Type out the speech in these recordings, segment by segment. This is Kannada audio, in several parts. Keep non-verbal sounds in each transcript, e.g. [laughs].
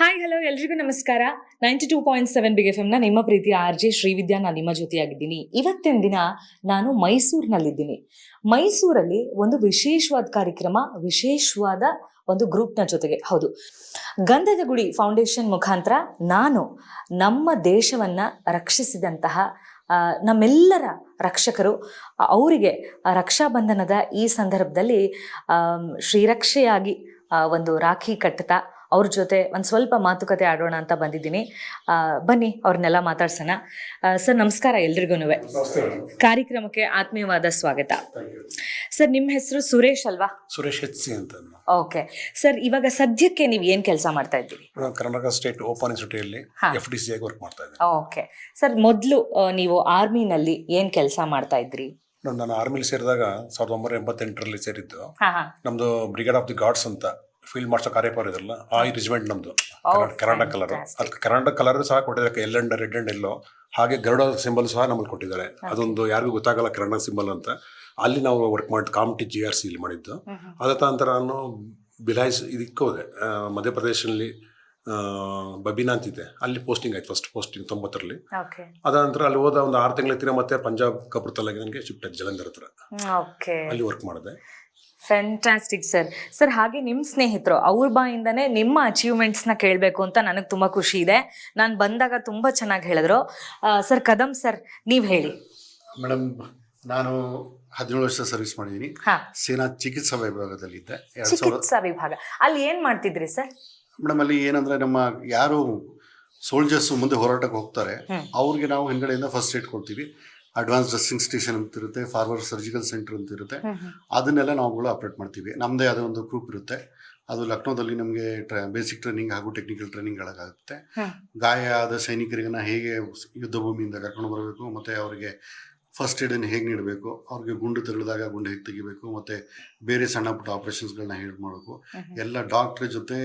ಹಾಯ್ ಹಲೋ ಎಲ್ರಿಗೂ ನಮಸ್ಕಾರ. Ninety two point seven big F ಎಮ್ನ ನಿಮ್ಮ ಪ್ರೀತಿ ಆರ್ ಜೆ ಶ್ರೀವಿದ್ಯಾ ನಾನು ನಿಮ್ಮ ಜೊತೆಯಾಗಿದ್ದೀನಿ. ಇವತ್ತಿನ ದಿನ ನಾನು ಮೈಸೂರಿನಲ್ಲಿದ್ದೀನಿ. ಮೈಸೂರಲ್ಲಿ ಒಂದು ವಿಶೇಷವಾದ ಕಾರ್ಯಕ್ರಮ, ವಿಶೇಷವಾದ ಒಂದು ಗ್ರೂಪ್ನ ಜೊತೆಗೆ. ಹೌದು. ಗಂಧದ ಗುಡಿ ಫೌಂಡೇಶನ್ ಮುಖಾಂತರ ನಾನು ನಮ್ಮ ದೇಶವನ್ನು ರಕ್ಷಿಸಿದಂತಹ ನಮ್ಮೆಲ್ಲರ ರಕ್ಷಕರು, ಅವರಿಗೆ ರಕ್ಷಾಬಂಧನದ ಈ ಸಂದರ್ಭದಲ್ಲಿ ಶ್ರೀರಕ್ಷೆಯಾಗಿ ಒಂದು ರಾಖಿ ಕಟ್ಟುತ್ತಾ ಅವ್ರ ಜೊತೆ ಒಂದು ಸ್ವಲ್ಪ ಮಾತುಕತೆ ಆಡೋಣ ಅಂತ ಬಂದಿದ್ದೀನಿ. ಬನ್ನಿ ಅವ್ರನ್ನೆಲ್ಲ ಮಾತಾಡ್ಸೋಣ. ಸರ್ ನಮಸ್ಕಾರ ಎಲ್ರಿಗೂ. ಕಾರ್ಯಕ್ರಮಕ್ಕೆ ಆತ್ಮೀಯವಾದ ಸ್ವಾಗತ. ಸರ್ ನಿಮ್ಮ ಹೆಸರು ಸುರೇಶ್ ಅಲ್ವಾ? ಸುರೇಶ್ ಎಚ್ ಸಿ ಅಂತ ಓಕೆ. ಸರ್ ಇವಾಗ ಸದ್ಯಕ್ಕೆ ನೀವು ಏನು ಕೆಲಸ ಮಾಡ್ತಾ ಇದ್ದೀರಿ? ಕರ್ನಾಟಕ ಸ್ಟೇಟ್ ಓಪನ್ ಇನ್ಸ್ಟಿಟ್ಯೂಟಲ್ಲಿ ಹಾ. ಎಫ್ ಡಿ ಸಿ ಆಗಿ ವರ್ಕ್ ಮಾಡ್ತಾ ಇದ್ದೀನಿ. ಓಕೆ. ಸರ್ ಮೊದಲು ನೀವು ಆರ್ಮಿನಲ್ಲಿ ಏನು ಕೆಲಸ ಮಾಡ್ತಾ ಇದ್ರಿ? ನಾನು ಆರ್ಮಿಲಿ ಸೇರಿದಾಗ ಸಾವಿರದ ಒಂಬೈನೂರ ಎಂಬತ್ತೆಂಟರಲ್ಲಿ ಸೇರಿದ್ದು. ನಮ್ಮದು ಬ್ರಿಗೇಡ್ ಆಫ್ ದಿ ಗಾಡ್ಸ್ ಅಂತ ಫೀಲ್ಡ್ ಮಾಡ್ಸೋ ಕಾರ್ಯಪರ ಇದಲ್ಲ ಆ ರೆಜಿಮೆಂಟ್ ನಮ್ದು. ಕರ್ನಾಟಕ ಕಲರ್. ಅದಕ್ಕೆ ಕರ್ನಾಟಕ ಕಲರ್ ಸಹ ಕೊಟ್ಟಿದ್ದಾರೆ. L and red and yellow. ಹಾಗೆ ಗರುಡ ಸಿಂಬಲ್ ಸಹ ನಮ್ಮಲ್ಲಿ ಕೊಟ್ಟಿದ್ದಾರೆ. ಅದೊಂದು ಯಾರಿಗೂ ಗೊತ್ತಾಗಲ್ಲ ಕರ್ನಾಟಕ ಸಿಂಬಲ್ ಅಂತ. ಅಲ್ಲಿ ನಾವು ವರ್ಕ್ ಮಾಡಿ ಕಾಮಿಟಿ ಜಿ ಆರ್ ಸಿ ಇಲ್ಲಿ ಮಾಡಿದ್ದು. ಅದ ನಂತರ ನಾನು ಬಿಲಾಯ್ಸ್ ಇದಕ್ಕೆ ಹೋದೆ. ಮಧ್ಯಪ್ರದೇಶದಲ್ಲಿ ಬಬಿನಾ ಅಂತಿದೆ ಅಲ್ಲಿ ಪೋಸ್ಟಿಂಗ್ ಆಯ್ತು ಫಸ್ಟ್ ಪೋಸ್ಟಿಂಗ್ ತೊಂಬತ್ತರಲ್ಲಿ. ಅದ ನಂತರ ಅಲ್ಲಿ ಹೋದ ಒಂದು ಆರು ತಿಂಗಳ ತಿರ ಮತ್ತೆ ಪಂಜಾಬ್ ಕಪುರ್ತಲಾಗಿ ನನಗೆ ಶಿಫ್ಟ್ ಆಯ್ತು ಜಲಂಧರ್ ಹತ್ರ. ಅಲ್ಲಿ ವರ್ಕ್ ಮಾಡಿದೆ. ಫ್ಯಾಂಟಾಸ್ಟಿಕ್ ಸರ್ ಸರ್ ಹಾಗೆ ನಿಮ್ಮ ಸ್ನೇಹಿತರು ಅವ್ರ ಬಾಯಿಂದನೇ ನಿಮ್ಮ ಅಚೀವ್ಮೆಂಟ್ಸ್ನ ಕೇಳಬೇಕು ಅಂತ ನನಗೆ ತುಂಬ ಖುಷಿ ಇದೆ. ನಾನು ಬಂದಾಗ ತುಂಬ ಚೆನ್ನಾಗಿ ಹೇಳಿದ್ರು. ಸರ್ ಕದಂ ಸರ್ ನೀವು ಹೇಳಿ. ಮೇಡಮ್ ನಾನು ಹದಿನೇಳು ವರ್ಷ ಸರ್ವಿಸ್ ಮಾಡಿದ್ದೀನಿ ಸೇನಾ ಚಿಕಿತ್ಸಾ ವಿಭಾಗದಲ್ಲಿದ್ದೆ. ಇದ್ದೆ ಸಾವಿರದ ಚಿಕಿತ್ಸಾ ವಿಭಾಗ. ಅಲ್ಲಿ ಏನು ಮಾಡ್ತಿದ್ರಿ ಸರ್ ಮೇಡಮ್ ಅಲ್ಲಿ ಏನಂದ್ರೆ ನಮ್ಮ ಯಾರು ಸೋಲ್ಜರ್ಸ್ ಮುಂದೆ ಹೋರಾಟಕ್ಕೆ ಹೋಗ್ತಾರೆ. ಅವ್ರಿಗೆ ನಾವು ಹಿಂದ್ಗಡೆಯಿಂದ ಫಸ್ಟ್ ಏಡ್ ಕೊಡ್ತೀವಿ. ಅಡ್ವಾನ್ಸ್ ಡ್ರೆಸ್ಸಿಂಗ್ ಸ್ಟೇಷನ್ ಅಂತ ಇರುತ್ತೆ ಫಾರ್ವರ್ಡ್ ಸರ್ಜಿಕಲ್ ಸೆಂಟರ್ ಅಂತ ಇರುತ್ತೆ. ಅದನ್ನೆಲ್ಲ ನಾವುಗಳು ಆಪ್ರೇಟ್ ಮಾಡ್ತೀವಿ. ನಮ್ಮದೇ ಆದ ಒಂದು ಗ್ರೂಪ್ ಇರುತ್ತೆ. ಅದು ಲಕ್ನೋದಲ್ಲಿ ನಮಗೆ ಟ್ರ ಬೇಸಿಕ್ ಟ್ರೈನಿಂಗ್ ಹಾಗೂ ಟೆಕ್ನಿಕಲ್ ಟ್ರೈನಿಂಗ್ಗಳಾಗುತ್ತೆ. ಗಾಯ ಆದ ಸೈನಿಕರಿಗನ್ನ ಹೇಗೆ ಯುದ್ಧ ಭೂಮಿಯಿಂದ ಕರ್ಕೊಂಡು ಬರಬೇಕು ಮತ್ತು ಅವರಿಗೆ ಫಸ್ಟ್ ಏಡನ್ನು ಹೇಗೆ ನೀಡಬೇಕು ಅವ್ರಿಗೆ ಗುಂಡು ತೆರಳಿದಾಗ ಗುಂಡು ಹೇಗೆ ತೆಗಿಬೇಕು ಮತ್ತು ಬೇರೆ ಸಣ್ಣ ಪುಟ್ಟ ಆಪ್ರೇಷನ್ಸ್ಗಳನ್ನ ಹೇಗೆ ಮಾಡಬೇಕು. ಎಲ್ಲ ಡಾಕ್ಟ್ರ್ ಜೊತೆ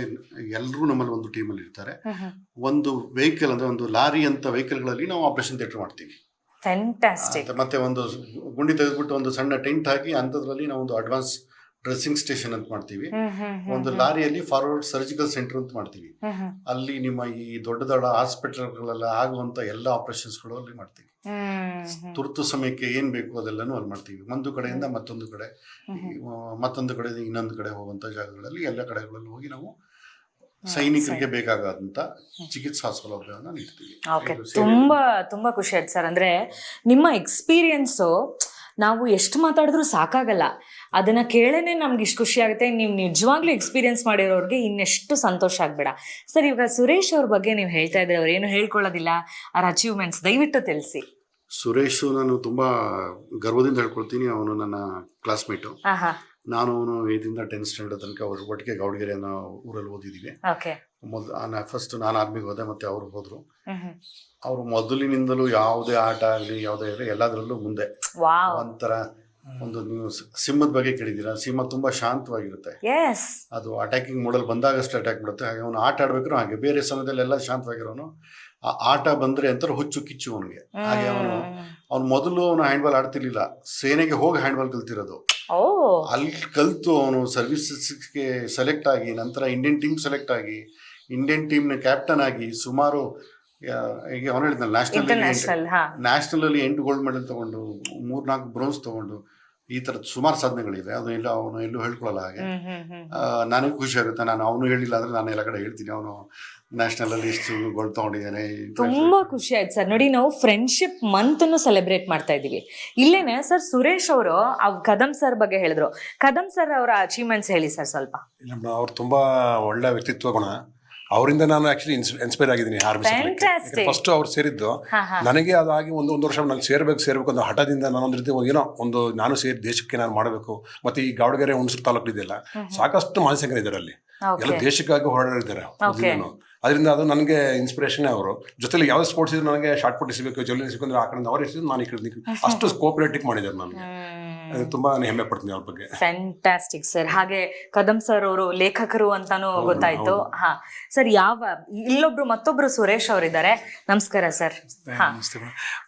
ಎಲ್ಲರೂ ನಮ್ಮಲ್ಲಿ ಒಂದು ಟೀಮಲ್ಲಿ ಇರ್ತಾರೆ. ಒಂದು ವೆಹಿಕಲ್ ಅಂದರೆ ಒಂದು ಲಾರಿ ಅಂತ ವೆಹಿಕಲ್ಗಳಲ್ಲಿ ನಾವು ಆಪರೇಷನ್ ಥಿಯೇಟರ್ ಮಾಡ್ತೀವಿ. ಫ್ಯಾಂಟಾಸ್ಟಿಕ್ ಮತ್ತೆ ಒಂದು ಗುಂಡಿ ತೆಗೆದ್ಬಿಟ್ಟು ಒಂದು ಸಣ್ಣ ಟೆಂಟ್ ಹಾಕಿ ಅಂಥದ್ರಲ್ಲಿ ನಾವು ಒಂದು ಅಡ್ವಾನ್ಸ್ ಡ್ರೆಸ್ಸಿಂಗ್ ಸ್ಟೇಷನ್ ಅಂತ ಮಾಡ್ತೀವಿ. ಒಂದು ಲಾರಿಯಲ್ಲಿ ಫಾರ್ವರ್ಡ್ ಸರ್ಜಿಕಲ್ ಸೆಂಟರ್ ಅಂತ ಮಾಡ್ತೀವಿ. ಅಲ್ಲಿ ನಿಮ್ಮ ಈ ದೊಡ್ಡ ದೊಡ್ಡ ಹಾಸ್ಪಿಟಲ್ಗಳೆಲ್ಲ ಆಗುವಂತ ಎಲ್ಲ ಆಪರೇಷನ್ಸ್ಗಳು ಅಲ್ಲಿ ಮಾಡ್ತೀವಿ. ತುರ್ತು ಸಮಯಕ್ಕೆ ಏನ್ ಬೇಕು ಅದೆಲ್ಲನೂ ಅಲ್ಲಿ ಮಾಡ್ತೀವಿ. ಒಂದು ಕಡೆಯಿಂದ ಮತ್ತೊಂದು ಕಡೆ ಮತ್ತೊಂದು ಕಡೆಯಿಂದ ಇನ್ನೊಂದು ಕಡೆ ಹೋಗುವಂತ ಜಾಗಗಳಲ್ಲಿ ಎಲ್ಲ ಕಡೆಗಳಲ್ಲಿ ಹೋಗಿ ನಾವು ಸೈನಿಕರಿಗೆ ಬೇಕಾಗದಂತ ಚಿಕಿತ್ಸಾ ಸೌಲಭ್ಯವನ್ನು ನೀಡ್ತೀವಿ. ಓಕೆ ತುಂಬಾ ತುಂಬಾ ಖುಷಿ ಆಯ್ತು ಸರ್. ಅಂದ್ರೆ ನಿಮ್ಮ ಎಕ್ಸ್ಪೀರಿಯನ್ಸು ನಾವು ಎಷ್ಟು ಮಾತಾಡಿದ್ರು ಸಾಕಾಗಲ್ಲ. ಅದನ್ನ ಕೇಳೇನೆ ನಮ್ಗೆ ಇಷ್ಟು ಖುಷಿ ಆಗುತ್ತೆ. ನೀವು ನಿಜವಾಗ್ಲೂ ಎಕ್ಸ್ಪೀರಿಯನ್ಸ್ ಮಾಡಿರೋರಿಗೆ ಇನ್ನೆಷ್ಟು ಸಂತೋಷ ಆಗ್ಬೇಡ. ಸರ್ ಇವಾಗ ಸುರೇಶ್ ಅವ್ರ ಬಗ್ಗೆ ನೀವು ಹೇಳ್ತಾ ಇದ್ರೆ ಅವ್ರು ಏನು ಹೇಳ್ಕೊಳ್ಳೋದಿಲ್ಲ. ಅವ್ರ ಅಚೀವ್ಮೆಂಟ್ಸ್ ದಯವಿಟ್ಟು ತಿಳಿಸಿ. ಸುರೇಶು ನಾನು ತುಂಬಾ ಗರ್ವದಿಂದ ಹೇಳ್ಕೊಳ್ತೀನಿ. ಅವನು ನನ್ನ ಕ್ಲಾಸ್ಮೇಟು ನಾನು ಅವನು ಏದಿಂದ ಟೆನ್ ಸ್ಟ್ಯಾಂಡರ್ಡ್ ತನಕ ಅವ್ರ ಒಟ್ಟಿಗೆ ಗೌಡಗೆರೆ ಅನ್ನೋ ಊರಲ್ಲಿ ಓದಿದ್ದೀವಿ ಓಕೆ. ಮೊದಲು ಫಸ್ಟ್ ನಾನು ಆರ್ಮಿಗೆ ಹೋದೆ ಮತ್ತೆ ಅವರು ಹೋದ್ರು. ಅವರು ಮೊದಲಿನಿಂದಲೂ ಯಾವುದೇ ಆಟ ಆಗಲಿ ಯಾವುದೇ ಆಗಲಿ ಎಲ್ಲದರಲ್ಲೂ ಮುಂದೆ. ಒಂಥರ ಒಂದು ನೀವು ಸಿಂಹದ ಬಗ್ಗೆ ಕೇಳಿದ್ದೀರಾ? ಸಿಂಹ ತುಂಬಾ ಶಾಂತವಾಗಿರುತ್ತೆ. ಎಸ್ ಅದು ಅಟ್ಯಾಕಿಂಗ್ ಮೋಡಲ್ ಬಂದಾಗಷ್ಟೇ ಅಟ್ಯಾಕ್ ಮಾಡುತ್ತೆ. ಹಾಗೆ ಅವನು ಆಟ ಆಡ್ಬೇಕಾದ್ರೂ ಹಾಗೆ ಬೇರೆ ಸಮಯದಲ್ಲೆಲ್ಲ ಶಾಂತವಾಗಿರೋನು ಆ ಆಟ ಬಂದ್ರೆ ಅಂತಾರೆ ಹುಚ್ಚು ಕಿಚ್ಚು ಅವನಿಗೆ. ಹಾಗೆ ಅವನು ಅವ್ನು ಮೊದಲು ಅವನು ಹ್ಯಾಂಡ್ಬಾಲ್ ಆಡ್ತಿರ್ಲಿಲ್ಲ. ಸೇನೆಗೆ ಹೋಗಿ ಹ್ಯಾಂಡ್ಬಾಲ್ ಕಲ್ತಿರೋದು. ಅಲ್ಲಿ ಕಲಿತು ಅವನು ಸರ್ವಿಸಸ್ಗೆ ಸೆಲೆಕ್ಟ್ ಆಗಿ ನಂತರ ಇಂಡಿಯನ್ ಟೀಮ್ ಸೆಲೆಕ್ಟ್ ಆಗಿ ಇಂಡಿಯನ್ ಟೀಮ್ನ ಕ್ಯಾಪ್ಟನ್ ಆಗಿ ಸುಮಾರು ಈಗ ಅವನು ಹೇಳಿದ್ನಲ್ಲ ನ್ಯಾಷನಲ್ ನ್ಯಾಷನಲ್ ಅಲ್ಲಿ ನ್ಯಾಷನಲಲ್ಲಿ ಎಂಟು ಗೋಲ್ಡ್ ಮೆಡಲ್ ತೊಗೊಂಡು ಮೂರ್ನಾಲ್ಕು ಬ್ರೋನ್ಸ್ ತೊಗೊಂಡು ಈ ಥರದ ಸುಮಾರು ಸಾಧನೆಗಳಿದೆ. ಅದು ಎಲ್ಲ ಅವನು ಎಲ್ಲೂ ಹೇಳ್ಕೊಳ್ಳಲ್ಲ ಹಾಗೆ. ನನಗೆ ಖುಷಿ ಆಗುತ್ತೆ. ನಾನು ಅವನು ಹೇಳಿಲ್ಲ ಅಂದ್ರೆ ನಾನು ಎಲ್ಲ ಕಡೆ ಹೇಳ್ತೀನಿ. ಅವನು ನ್ಯಾಷನಲಲ್ಲಿ ಇಷ್ಟು ಗೋಲ್ಡ್ ತಗೊಂಡಿದ್ದಾನೆ ತುಂಬಾ ಖುಷಿ ಆಯ್ತು ಸರ್. ನೋಡಿ ನಾವು ಫ್ರೆಂಡ್ಶಿಪ್ ಮಂತ್ ಅನ್ನು ಸೆಲೆಬ್ರೇಟ್ ಮಾಡ್ತಾ ಇದೀವಿ ಇಲ್ಲೇನೆ ಸರ್ ಸುರೇಶ್ ಅವರು ಕದಂ ಸರ್ ಬಗ್ಗೆ ಹೇಳಿದ್ರು. ಕದಂ ಸರ್ ಅವರ ಅಚೀವ್ಮೆಂಟ್ಸ್ ಹೇಳಿ ಸರ್ ಸ್ವಲ್ಪ. ನಮ್ಮ ಅವ್ರು ತುಂಬಾ ಒಳ್ಳೆ ವ್ಯಕ್ತಿತ್ವ ಗುಣ. ಅವರಿಂದ ನಾನು ಆಕ್ಚುಲಿ ಇನ್ಸ್ಪೈರ್ ಆಗಿದ್ದೀನಿ ಆರ್ಮಿ ಫಸ್ಟ್ ಅವ್ರು ಸೇರಿದ್ದು ನನಗೆ ಅದಾಗಿ ಒಂದು ಒಂದು ವರ್ಷ ನಾನು ಸೇರ್ಬೇಕು ಸೇರ್ಬೇಕು ಅನ್ನೋ ಹಠದಿಂದ ನಾನು ಒಂದು ರೀತಿ ಏನೋ ಒಂದು ನಾನು ಸೇರಿ ದೇಶಕ್ಕೆ ನಾನು ಮಾಡಬೇಕು. ಮತ್ತೆ ಈ ಗಾವಡಗೆರೆ ಹುಣಸೂರು ತಾಲೂಕು ಇದೆಯಲ್ಲ ಸಾಕಷ್ಟು ಮಾನಸಿಕರು ಇದ್ದಾರೆ ಅಲ್ಲಿ ಎಲ್ಲ ದೇಶಕ್ಕಾಗಿ ಹೋರಾಡಿದ್ದಾರೆ. ಅದರಿಂದ ಅದು ನನಗೆ ಇನ್ಸ್ಪಿರೇಷನ್ ಅವರು. ಜೊತೆಲಿ ಯಾವ ಸ್ಪೋರ್ಟ್ಸ್ ಇದ್ರೆ ನನಗೆ ಶಾರ್ಟ್ ಪುಟ್ ಇಸಬೇಕು ಜೊಲಿ ಇಸಬೇಕು ಅಂದ್ರೆ ಆ ಕಡೆಯಿಂದ ಅವ್ರು ನಾನು ಈ ಕಡೆ ಅಷ್ಟು ಕೋಪರೇಟಿವ್ ಮಾಡಿದ್ದಾರೆ ನನಗೆ. ತುಂಬಾ ಹೆಮ್ಮೆ ಪಡ್ತೀನಿ ಅವ್ರ ಬಗ್ಗೆ. ಫ್ಯಾಂಟಾಸ್ಟಿಕ್ ಸರ್ ಹಾಗೆ ಕದಂ ಸರ್ ಅವರು ಲೇಖಕರು ಅಂತಾನು ಗೊತ್ತಾಯ್ತು. ಹಾ. ಸರ್ ಯಾವ ಇಲ್ಲೊಬ್ರು ಮತ್ತೊಬ್ರು ಸುರೇಶ್ ಅವರಿದ್ದಾರೆ. ನಮಸ್ಕಾರ ಸರ್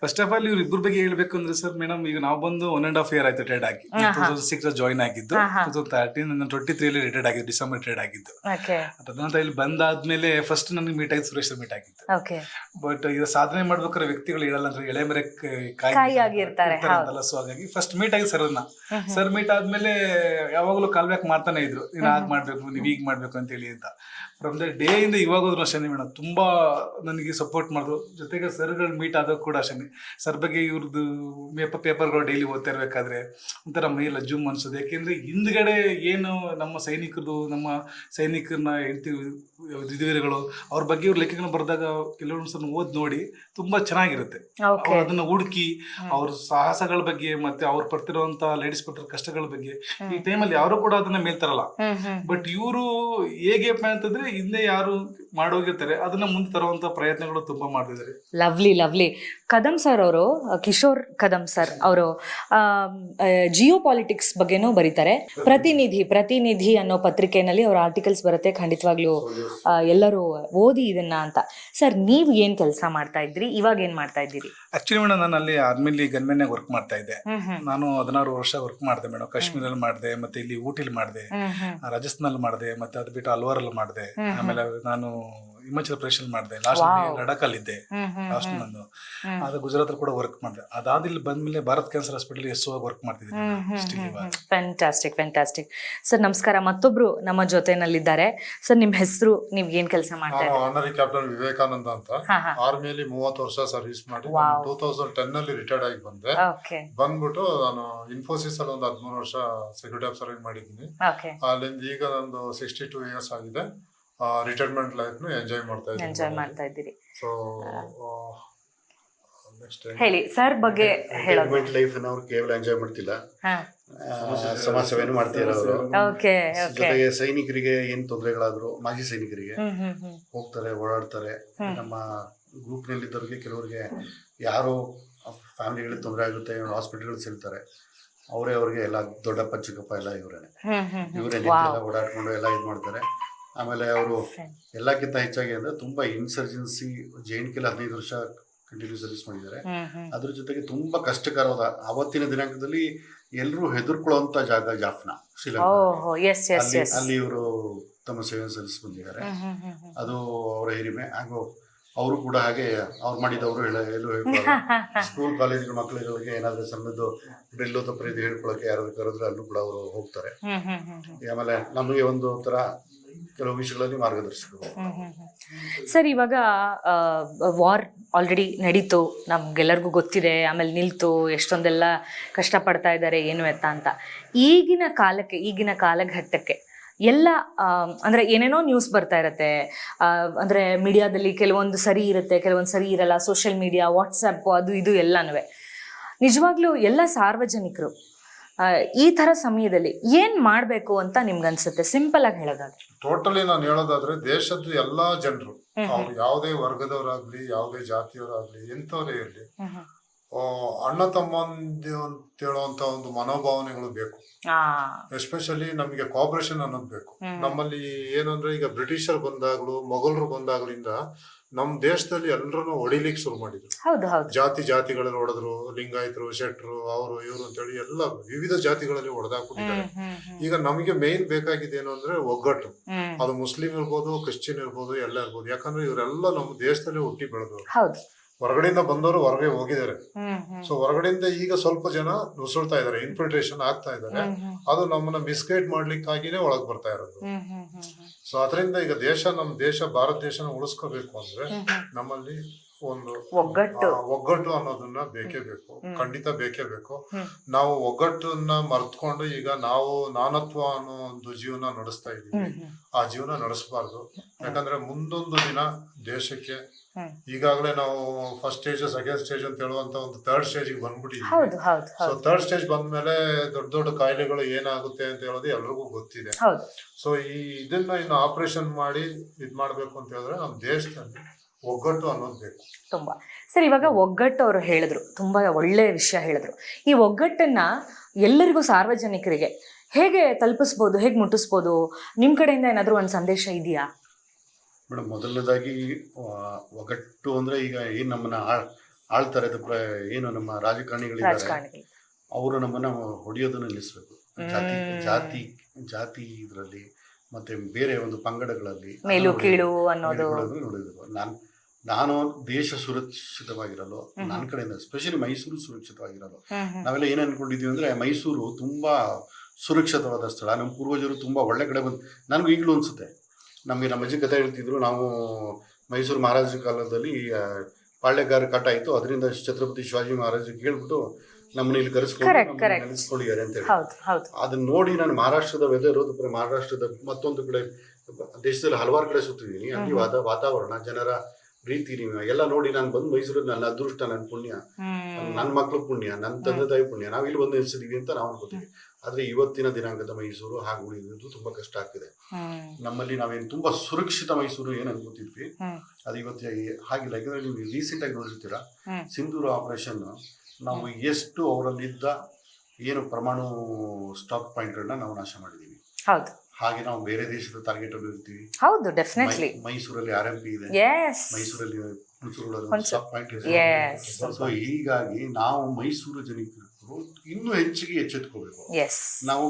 ಫಸ್ಟ್ ಆಫ್ ಆಲ್ ಇವ್ರ ಇಬ್ಬರ ಬಗ್ಗೆ ಹೇಳ್ಬೇಕು ಅಂದ್ರೆ ಸರ್ ಮೇಡಮ್ ಈಗ ನಾವು ಬಂದು ಒನ್ ಅಂಡ್ ಹಾಫ್ ಇಯರ್ ಆಯ್ತು ರಿಟೈರ್ಡ್ ಆಗಿ. ಸಿಕ್ಸ್ ಜಾಯ್ನ್ ಆಗಿದ್ದು ತರ್ಟೀನ್ ಟ್ವೆಂಟಿ ತ್ರೀಲಿ ರಿಟೈರ್ಡ್ ಆಗಿದ್ದು ಡಿಸೆಂಬರ್ ರಿಟೈರ್ಡ್ ಆಗಿದ್ದು. ತದನಂತರ ಇಲ್ಲಿ ಬಂದಾದ್ಮೇಲೆ ಫಸ್ಟ್ ನನಗೆ ಮೀಟ್ ಆಗಿದ್ದು ಸುರೇಶ್ ಮೀಟ್ ಆಗಿತ್ತು ಓಕೆ ಬಟ್ ಈಗ ಸಾಧನೆ ಮಾಡ್ಬೇಕಾದ್ರೆ ವ್ಯಕ್ತಿಗಳು ಹೇಳಲ್ಲ ಅಂದ್ರೆ ಎಳೆ ಮರೆ ಕಾಯಿ ಆಗಿರ್ತಾರೆ ಸೊ ಹಾಗಾಗಿ ಫಸ್ಟ್ ಮೀಟ್ ಆಗಿ ಸರ್ ಸರ್ ಮೀಟ್ ಆದ್ಮೇಲೆ ಯಾವಾಗ್ಲೂ ಕಾಲ್ ಬ್ಯಾಕ್ ಮಾಡ್ತಾನೆ ಇದ್ರು. ನೀನ್ ಆಗ್ ಮಾಡ್ಬೇಕು ನೀವ್ ಹೀಗ್ ಮಾಡ್ಬೇಕು ಅಂತ ಹೇಳಿ ಅಂತ. ಫ್ರಮ್ ದ ಡೇ ಇಂದ ಇವಾಗೋದ್ರು ಅಷ್ಟೇ ಮೇಡಮ್ ತುಂಬಾ ನನಗೆ ಸಪೋರ್ಟ್ ಮಾಡಿದ್ರು ಜೊತೆಗೆ ಸರ್ಗಳು ಮೀಟ್ ಆದಾಗ ಕೂಡ ಅಷ್ಟೇ ಸರ್ ಬಗ್ಗೆ ಇವ್ರದ್ದು ಪೇಪರ್ ಪೇಪರ್ಗಳು ಡೈಲಿ ಓದ್ತಾ ಇರಬೇಕಾದ್ರೆ ಒಂಥರ ಮೈಯೆಲ್ಲ ಜುಮ್ ಅನ್ಸೋದು ಯಾಕೆಂದ್ರೆ ಹಿಂದ್ಗಡೆ ಏನು ನಮ್ಮ ಸೈನಿಕರದು ನಮ್ಮ ಸೈನಿಕರನ್ನ ಹೆಂಡತಿ ವಿಧಿವೀರಗಳು ಅವ್ರ ಬಗ್ಗೆ ಇವ್ರ ಲೇಖಕನ ಬರೆದಾಗ ಕೆಲವೊಂದು ಸಲ ಓದ್ ನೋಡಿ ತುಂಬಾ ಚೆನ್ನಾಗಿರುತ್ತೆ. ಅದನ್ನ ಹುಡುಕಿ ಅವ್ರ ಸಾಹಸಗಳ ಬಗ್ಗೆ ಮತ್ತೆ ಅವ್ರು ಪಡ್ತಿರುವಂತ ಲೇಡೀಸ್ ಪಡ್ತಿರೋ ಕಷ್ಟಗಳ ಬಗ್ಗೆ ಈ ಟೈಮಲ್ಲಿ ಯಾರು ಕೂಡ ಅದನ್ನ ಮೇಲ್ತಾರಲ್ಲ ಬಟ್ ಇವರು ಹೇಗೆ ಅಂತಂದ್ರೆ ಹಿಂದೆ ಯಾರು ಮಾಡೋಗಿರ್ತಾರೆ ಅದನ್ನ ಮುಂದೆ ತರುವಂತ ಪ್ರಯತ್ನಗಳು ತುಂಬಾ ಮಾಡ್ತಿದ್ದಾರೆ. ಲವ್ಲಿ ಲವ್ಲಿ ಕದಂ ಸರ್ ಅವರು ಕಿಶೋರ್ ಕದಂ ಸರ್ ಅವರು ಜಿಯೋ ಪಾಲಿಟಿಕ್ಸ್ ಬಗ್ಗೆನೂ ಬರೀತಾರೆ. ಪ್ರತಿನಿಧಿ ಪ್ರತಿನಿಧಿ ಅನ್ನೋ ಪತ್ರಿಕೆನಲ್ಲಿ ಅವ್ರ ಆರ್ಟಿಕಲ್ಸ್ ಬರುತ್ತೆ ಖಂಡಿತವಾಗ್ಲೂ ಎಲ್ಲರೂ ಓದಿ ಇದನ್ನ ಅಂತ. ಸರ್ ನೀವು ಏನ್ ಕೆಲಸ ಮಾಡ್ತಾ ಇದ್ರಿ? ಇವಾಗ ಏನ್ ಮಾಡ್ತಾ ಇದ್ದೀರಿ? ಆಕ್ಚುಲಿ ಮೇಡಮ್ ನಾನು ಅಲ್ಲಿ ಆರ್ಮಿಲಿ ಗನ್ಮೆನ್ ವರ್ಕ್ ಮಾಡ್ತಾ ಇದ್ದೆ. ನಾನು ಹದಿನಾರು ವರ್ಷ ವರ್ಕ್ ಮಾಡಿದೆ ಮೇಡಮ್ ಕಾಶ್ಮೀರಲ್ಲಿ ಮಾಡಿದೆ ಮತ್ತೆ ಇಲ್ಲಿ ಊಟಿಲಿ ಮಾಡಿದೆ ರಾಜಸ್ಥಾನಲ್ಲಿ ಮಾಡಿದೆ ಮತ್ತೆ ಅದು ಬಿಟ್ಟು ಅಲ್ವಾರಲ್ಲಿ ಮಾಡಿದೆ. ಆಮೇಲೆ ನಾನು ಹಿಮಾಚಲ ಪ್ರದೇಶ ಮಾಡಿದೆ. ಲಾಸ್ಟ್. ಲಡಾಖ್ ಅಲ್ಲಿದ್ದೆ ಲಾಸ್ಟ್ ನಂದು. ಅದು ಗುಜರಾತ್ ಕೂಡ ವರ್ಕ್ ಮಾಡಿದೆ. ಅದಾದ ಇಲ್ಲಿ ಬಂದ್ಮೇಲೆ Bharat cancer hospital as work ಮಾಡ್ತಿದ್ದೀನಿ ಫೆಂಟಾಸ್ಟಿಕ್ ಫ್ಯಾಂಟಾಸ್ಟಿಕ್ ಫ್ಯಾಂಟಾಸ್ಟಿಕ್ ಸರ್ ನಮಸ್ಕಾರ. ಮತ್ತೊಬ್ರು ನಮ್ಮ ಜೊತೆನಲ್ಲಿದ್ದಾರೆ. ಸರ್ ನಿಮ್ಮ ಹೆಸರು ನೀವು ಏನ್ ಕೆಲಸ ಮಾಡ್ತಾರೆ ಆನರಿ ಕ್ಯಾಪ್ಟನ್ ವಿವೇಕಾನಂದ ಅಂತ. ಆರ್ಮಿಯಲ್ಲಿ ಮೂವತ್ತು ವರ್ಷ ಸರ್ವಿಸ್ ಮಾಡಿ. ಟೂ ತೌಸಂಡ್ ಟೆನ್ ಅಲ್ಲಿ ರಿಟೈರ್ಡ್ ಆಗಿ ಬಂದೆ. ಓಕೆ ಬಂದ್ಬಿಟ್ಟು ನಾನು ಇನ್ಫೋಸಿಸ್ ಅಲ್ಲಿ ಒಂದು ಹದಿಮೂರು ವರ್ಷ ಸೆಕ್ಯೂರಿಟಿ ಆಫ್ ಸರ್ವಿಂಗ್ ಮಾಡಿದ್ದೀನಿ. ಓಕೆ ಅಲ್ಲಿಂದ ಈಗ ನಂದು ಸಿಕ್ಸ್ಟಿ ಟೂ ಇಯರ್ಸ್ ಆಗಿದೆ. ರಿಟೈರ್ಮೆಂಟ್ ಲೈಫ್ ಎಂಜಾಯ್ ಮಾಡ್ತಾ ಎಂಜಾಯ್ ಮಾಡ್ತಾ ಇದ್ದೀರಿ. ಸೊ ಹೇಳಿ ಸರ್ ಬಗ್ಗೆ ಹೇಳೋದು. ರಿಟೈರ್ಮೆಂಟ್ ಲೈಫ್ ಅವ್ರು ಕೇವಲ ಎಂಜಾಯ್ ಮಾಡ್ತಿಲ್ಲ. ಸಮಾಜ ಸೇವೆನೂ ಮಾಡ್ತಿದ್ದಾರೆ ಅವರು. ಓಕೆ ಓಕೆ ಜೊತೆಗೆ ಸೈನಿಕರಿಗೆ ಏನ್ ತೊಂದರೆಗಳಾದ್ರು ಮಾಜಿ ಸೈನಿಕರಿಗೆ ಹೋಗ್ತಾರೆ ಓಡಾಡ್ತಾರೆ. ನಮ್ಮ ಗ್ರೂಪ್ನಲ್ಲಿ ಇದ್ದವ್ರಿಗೆ ಕೆಲವರಿಗೆ ಯಾರು ಫ್ಯಾಮಿಲಿಗಳಿಗೆ ತೊಂದರೆ ಆಗುತ್ತೆ ಹಾಸ್ಪಿಟಲ್ ಸಿಗ್ತಾರೆ ಅವರೇ ಅವ್ರಿಗೆ ಎಲ್ಲ ದೊಡ್ಡಪ್ಪ ಚಿಕ್ಕಪ್ಪ ಎಲ್ಲ ಇವರೇನೆ. ಇವರೇ ಓಡಾಡ್ಕೊಂಡು ಎಲ್ಲ ಇದ್ ಮಾಡ್ತಾರೆ ಆಮೇಲೆ ಅವರು ಎಲ್ಲಕ್ಕಿಂತ ಹೆಚ್ಚಾಗಿ ಅಂದ್ರೆ ತುಂಬಾ ಇನ್ಸರ್ಜೆನ್ಸಿ ಜೈನ್ ಕೆಲ ಹದಿನೈದು ವರ್ಷ ಕಂಟಿನ್ಯೂ ಸರ್ವಿಸ್ ಮಾಡಿದ್ದಾರೆ. ಅದ್ರ ಜೊತೆಗೆ ತುಂಬಾ ಕಷ್ಟಕರವಾದ ಅವತ್ತಿನ ದಿನಾಂಕದಲ್ಲಿ ಎಲ್ಲರೂ ಹೆದರ್ಕೊಳ್ಳುವಂತ ಜಾಗ ಜಾಫ್ನಾ ಶ್ರೀಲಂಕಾ. ಅಲ್ಲಿ ಇವರು ತಮ್ಮ ಸೇವೆ ಸಲ್ಲಿಸಿ ಬಂದಿದ್ದಾರೆ. ಅದು ಅವರ ಹಿರಿಮೆ. ಹಾಗೂ ಅವರು ಕೂಡ ಹಾಗೆ ಅವ್ರು ಮಾಡಿದವರು ಎಲ್ಲೂ ಸ್ಕೂಲ್ ಕಾಲೇಜ್ [laughs] ಮಕ್ಕಳುಗಳಿಗೆ ಏನಾದ್ರೆ ಸಣ್ಣದು ಬೆಲ್ಲು ತಪ್ಪರಿದು ಹೇಳ್ಕೊಳಕ್ಕೆ ಯಾರಾದ್ರೂ ಕರೆದ್ರೆ ಅಲ್ಲೂ ಕೂಡ ಅವರು ಹೋಗ್ತಾರೆ. ಆಮೇಲೆ ನಮಗೆ ಒಂದು ತರ ಕೆಲವು ವಿಷಯಗಳಲ್ಲಿ ಮಾರ್ಗದರ್ಶಕರು. ಸರ್ ಇವಾಗ ವಾರ್ ಆಲ್ರೆಡಿ ನಡೀತು ನಮ್ಗೆಲ್ಲರಿಗೂ ಗೊತ್ತಿದೆ ಆಮೇಲೆ ನಿಲ್ತು ಎಷ್ಟೊಂದೆಲ್ಲ ಕಷ್ಟಪಡ್ತಾ ಇದ್ದಾರೆ ಏನು ಎತ್ತ ಅಂತ. ಈಗಿನ ಕಾಲಕ್ಕೆ ಈಗಿನ ಕಾಲಘಟ್ಟಕ್ಕೆ ಎಲ್ಲ ಅಂದರೆ ಏನೇನೋ ನ್ಯೂಸ್ ಬರ್ತಾ ಇರತ್ತೆ ಅಂದರೆ ಮೀಡಿಯಾದಲ್ಲಿ ಕೆಲವೊಂದು ಸರಿ ಇರುತ್ತೆ ಕೆಲವೊಂದು ಸರಿ ಇರಲ್ಲ ಸೋಷಿಯಲ್ ಮೀಡಿಯಾ ವಾಟ್ಸಪ್ ಅದು ಇದು ಎಲ್ಲನೂ ನಿಜವಾಗ್ಲೂ ಎಲ್ಲ ಸಾರ್ವಜನಿಕರು ಈ ತರ ಸಮಯದಲ್ಲಿ ಏನ್ ಮಾಡಬೇಕು ಅಂತ ನಿಮ್ಗನ್ಸುತ್ತೆ? ಸಿಂಪಲ್ ಆಗಿ ಹೇಳೋದಾದ್ರೆ. ಟೋಟಲಿ ನಾನು ಹೇಳೋದಾದ್ರೆ ದೇಶದ ಎಲ್ಲಾ ಜನರು ಅವ್ರು ಯಾವುದೇ ವರ್ಗದವರಾಗ್ಲಿ ಯಾವುದೇ ಜಾತಿಯವರಾಗ್ಲಿ ಎಂಥವರೇ ಇರಲಿ. ಅಣ್ಣ ತಮ್ಮಂದಿ ಅಂತ ಹೇಳುವಂತ ಒಂದು ಮನೋಭಾವನೆಗಳು ಬೇಕು. ಎಸ್ಪೆಷಲಿ ನಮಗೆ ಕೋಆಪರೇಷನ್ ಅನ್ನೋದು ಬೇಕು. ನಮ್ಮಲ್ಲಿ ಏನಂದ್ರೆ ಈಗ ಬ್ರಿಟಿಷರು ಬಂದಾಗ್ಲೂ ಮೊಘಲರು ಬಂದಾಗ್ಲಿಂದ ನಮ್ಮ ದೇಶದಲ್ಲಿ ಎಲ್ಲರನ್ನು ಹೊಡಿಲಿಕ್ಕೆ ಶುರು ಮಾಡಿದ್ರು. ಹೌದು ಹೌದು. ಜಾತಿ ಜಾತಿಗಳಲ್ಲಿ ಹೊಡೆದ್ರು ಲಿಂಗಾಯತರು ಶೆಟ್ರು ಅವರು ಇವರು ಅಂತೇಳಿ ಎಲ್ಲ ವಿವಿಧ ಜಾತಿಗಳಲ್ಲಿ ಹೊಡೆದಾಕೊಂಡಿದ್ದಾರೆ. ಈಗ ನಮಗೆ ಮೇನ್ ಬೇಕಾಗಿದೆ ಏನು ಅಂದ್ರೆ ಒಗ್ಗಟ್ಟು. ಅದು ಮುಸ್ಲಿಂ ಇರ್ಬೋದು ಕ್ರಿಶ್ಚಿಯನ್ ಇರ್ಬೋದು ಎಲ್ಲ ಇರ್ಬೋದು. ಯಾಕಂದ್ರೆ ಇವರೆಲ್ಲ ನಮ್ಮ ದೇಶದಲ್ಲಿ ಹುಟ್ಟಿ ಬೆಳೆದವರು. ಹೊರಗಡೆಯಿಂದ ಬಂದವರು ಹೊರಗೆ ಹೋಗಿದ್ದಾರೆ. ಸೊ ಹೊರಗಡೆಯಿಂದ ಈಗ ಸ್ವಲ್ಪ ಜನ ನುಸುಳ್ತಾ ಇದ್ದಾರೆ ಇನ್ಫಿಲ್ಟ್ರೇಷನ್ ಆಗ್ತಾ ಹ್ಮ್. ಅದು ನಮ್ಮನ್ನ ಮಿಸ್ಗೈಡ್ ಮಾಡ್ಲಿಕ್ಕಾಗಿನೇ ಒಳಗ್ ಬರ್ತಾ ಇರೋದು. ಸೊ ಅದರಿಂದ ಈಗ ದೇಶ ನಮ್ಮ ದೇಶ ಭಾರತ ದೇಶನ ಉಳಿಸ್ಕೋಬೇಕು ಅಂದ್ರೆ. ನಮ್ಮಲ್ಲಿ ಒಂದು ಒಗ್ಗಟ್ಟು. ಒಗ್ಗಟ್ಟು ಅನ್ನೋದನ್ನ ಬೇಕೇ ಬೇಕು. ಖಂಡಿತ ಬೇಕೇ ಬೇಕು. ನಾವು ಒಗ್ಗಟ್ಟನ್ನ ಮರ್ತ್ಕೊಂಡು ಈಗ ನಾವು ನಾನತ್ವ ಅನ್ನೋ ಒಂದು ಜೀವನ ನಡೆಸ್ತಾ ಇದೀವಿ. ಆ ಜೀವನ ನಡೆಸಬಾರ್ದು. ಯಾಕಂದ್ರೆ ಮುಂದೊಂದು ದಿನ ದೇಶಕ್ಕೆ. ಈಗಾಗಲೇ ನಾವು ಫಸ್ಟ್ ಸ್ಟೇಜ್ ಸೆಕೆಂಡ್ ಸ್ಟೇಜ್ ಅಂತ ಹೇಳುವಂತ ಒಂದು ಥರ್ಡ್ ಸ್ಟೇಜಿಗೆ ಬಂದ್ಬಿಟ್ಟಿದ್ವಿ. ಸೊ ತರ್ಡ್ ಥರ್ಡ್ ಸ್ಟೇಜ್ ಬಂದ್ಮೇಲೆ ದೊಡ್ಡ ದೊಡ್ಡ ಕಾಯಿಲೆಗಳು ಏನಾಗುತ್ತೆ ಅಂತ ಹೇಳೋದು ಎಲ್ರಿಗೂ ಗೊತ್ತಿದೆ. ಸೊ ಈ ಇದನ್ನ ಇನ್ನು ಆಪರೇಷನ್ ಮಾಡಿ ಇದ್ ಮಾಡ್ಬೇಕು ಅಂತ ಹೇಳಿದ್ರೆ ನಮ್ಮ ದೇಶದಲ್ಲಿ ಒಗ್ಗಟ್ಟು ಅನ್ನೋದು ಬೇಕು. ತುಂಬ. ಸರ್ ಇವಾಗ ಒಗ್ಗಟ್ಟು ಅವರು ಹೇಳಿದ್ರು. ತುಂಬ ಒಳ್ಳೆ ವಿಷಯ ಹೇಳಿದ್ರು. ಈ ಒಗ್ಗಟ್ಟನ್ನ ಎಲ್ಲರಿಗೂ ಸಾರ್ವಜನಿಕರಿಗೆ ಹೇಗೆ ತಲುಪಿಸ್ಬೋದು ಹೇಗೆ ಮುಟ್ಟಿಸ್ಬೋದು? ನಿಮ್ಮ ಕಡೆಯಿಂದ ಏನಾದರೂ ಒಂದು ಸಂದೇಶ ಇದೆಯಾ? ಮೇಡಮ್ ಮೊದಲನೇದಾಗಿ ಒಗ್ಗಟ್ಟು ಅಂದ್ರೆ ಈಗ ಏನು ನಮ್ಮನ್ನ ಆಳ್ ಆಳ್ತಾರೆ ಏನು ನಮ್ಮ ರಾಜಕಾರಣಿಗಳಿದ್ದಾರೆ. ರಾಜಕಾರಣಿಗಳು ಅವರು ನಮ್ಮನ್ನ ಹೊಡೆಯೋದನ್ನು ನಿಲ್ಲಿಸ್ಬೇಕು. ಜಾತಿ ಜಾತಿ ಜಾತಿ ಇದರಲ್ಲಿ ಮತ್ತೆ ಬೇರೆ ಒಂದು ಪಂಗಡಗಳಲ್ಲಿ ನೋಡಿದ್ರು ನಾನು ನಾನು ದೇಶ ಸುರಕ್ಷಿತವಾಗಿರಲು. ನನ್ನ ಕಡೆಯಿಂದ ಸ್ಪೆಷಲಿ ಮೈಸೂರು ಸುರಕ್ಷಿತವಾಗಿರಲು. ನಾವೆಲ್ಲ ಏನು ಅನ್ಕೊಂಡಿದೀವಿ ಅಂದ್ರೆ ಮೈಸೂರು ತುಂಬಾ ಸುರಕ್ಷಿತವಾದ ಸ್ಥಳ. ನಮ್ಮ ಪೂರ್ವಜರು ತುಂಬಾ ಒಳ್ಳೆ ಕಡೆ ಬಂದು ನನಗೂ ಈಗಲೂ ಅನ್ಸುತ್ತೆ. ನಮಗೆ ನಮ್ಮ ಅಜ್ಜಿ ಕಥೆ ಹೇಳ್ತಿದ್ರು ನಾವು ಮೈಸೂರು ಮಹಾರಾಜರ ಕಾಲದಲ್ಲಿ ಪಾಳ್ಯಗಾರ ಕಟ್ಟ ಆಯಿತು ಅದರಿಂದ ಛತ್ರಪತಿ ಶಿವಾಜಿ ಮಹಾರಾಜ ಕೇಳ್ಬಿಟ್ಟು ನಮ್ಮನ್ನ ಇಲ್ಲಿ ಕರೆಸ್ಕೊಂಡಿದ್ದಾರೆ ಅಂತ ಹೇಳಿ. ಅದನ್ನ ನೋಡಿ ನಾನು ಮಹಾರಾಷ್ಟ್ರದ ವೆದರ್ ಮಹಾರಾಷ್ಟ್ರದ ಮತ್ತೊಂದು ಕಡೆ ದೇಶದಲ್ಲಿ ಹಲವಾರು ಕಡೆ ಸುತ್ತಿದ್ದೀನಿ. ಅಲ್ಲಿ. ವಾತಾವರಣ ಜನರ ರೀತಿ ನೀವು ಎಲ್ಲ ನೋಡಿ ನಾನು ಬಂದು ಮೈಸೂರಲ್ಲಿ ನನ್ನ ಅದೃಷ್ಟ ನನ್ನ ಪುಣ್ಯ ನನ್ನ ಮಕ್ಳು ಪುಣ್ಯ ನನ್ನ ತಂದೆ ತಾಯಿ ಪುಣ್ಯ ನಾವು ಇಲ್ಲಿ ಬಂದು ನಿಲ್ಸಿದೀವಿ ಅಂತ ನಾವು ಅನ್ಕೋತೀವಿ. ಆದ್ರೆ ಇವತ್ತಿನ ದಿನಾಂಕದ ಮೈಸೂರು ಹಾಗೆ ಉಳಿದಿದ್ದು ತುಂಬಾ ಕಷ್ಟ ಆಗ್ತಿದೆ. ನಮ್ಮಲ್ಲಿ ನಾವೇನು ತುಂಬಾ ಸುರಕ್ಷಿತ ಮೈಸೂರು ಏನ್ ಅನ್ಕೋತಿದ್ವಿ. ಅದು ಇವತ್ತು ಹಾಗಿಲ್ಲ. ಯಾಕಂದ್ರೆ ನೀವು ರೀಸೆಂಟ್ ಆಗಿ ನೋಡಿರ್ತೀರಾ ಸಿಂಧೂರ ಆಪರೇಷನ್ ನಾವು ಎಷ್ಟು ಅವರಲ್ಲಿದ್ದ ಏನು ಪರಮಾಣು ಸ್ಟಾಕ್ ಪಾಯಿಂಟ್ಗಳನ್ನ ನಾವು ನಾಶ ಮಾಡಿದೀವಿ. ಹೌದು. ಹಾಗೆ ನಾವು ಬೇರೆ ದೇಶದ ಟಾರ್ಗೆಟ್ ಅಲ್ಲಿ ಇರ್ತೀವಿ. ಹೌದು ಡೆಫಿನೆಟ್ಲಿ ಮೈಸೂರಲ್ಲಿ ಆರ್ ಎಂ ಪಿ ಇದೆ. ಮೈಸೂರಲ್ಲಿ. ಸೊ ಹೀಗಾಗಿ ನಾವು ಮೈಸೂರು ಜನಿಕರು ಇನ್ನೂ ಹೆಚ್ಚಿಗೆ ಎಚ್ಚೆತ್ಕೋಬೇಕು. ನಾವು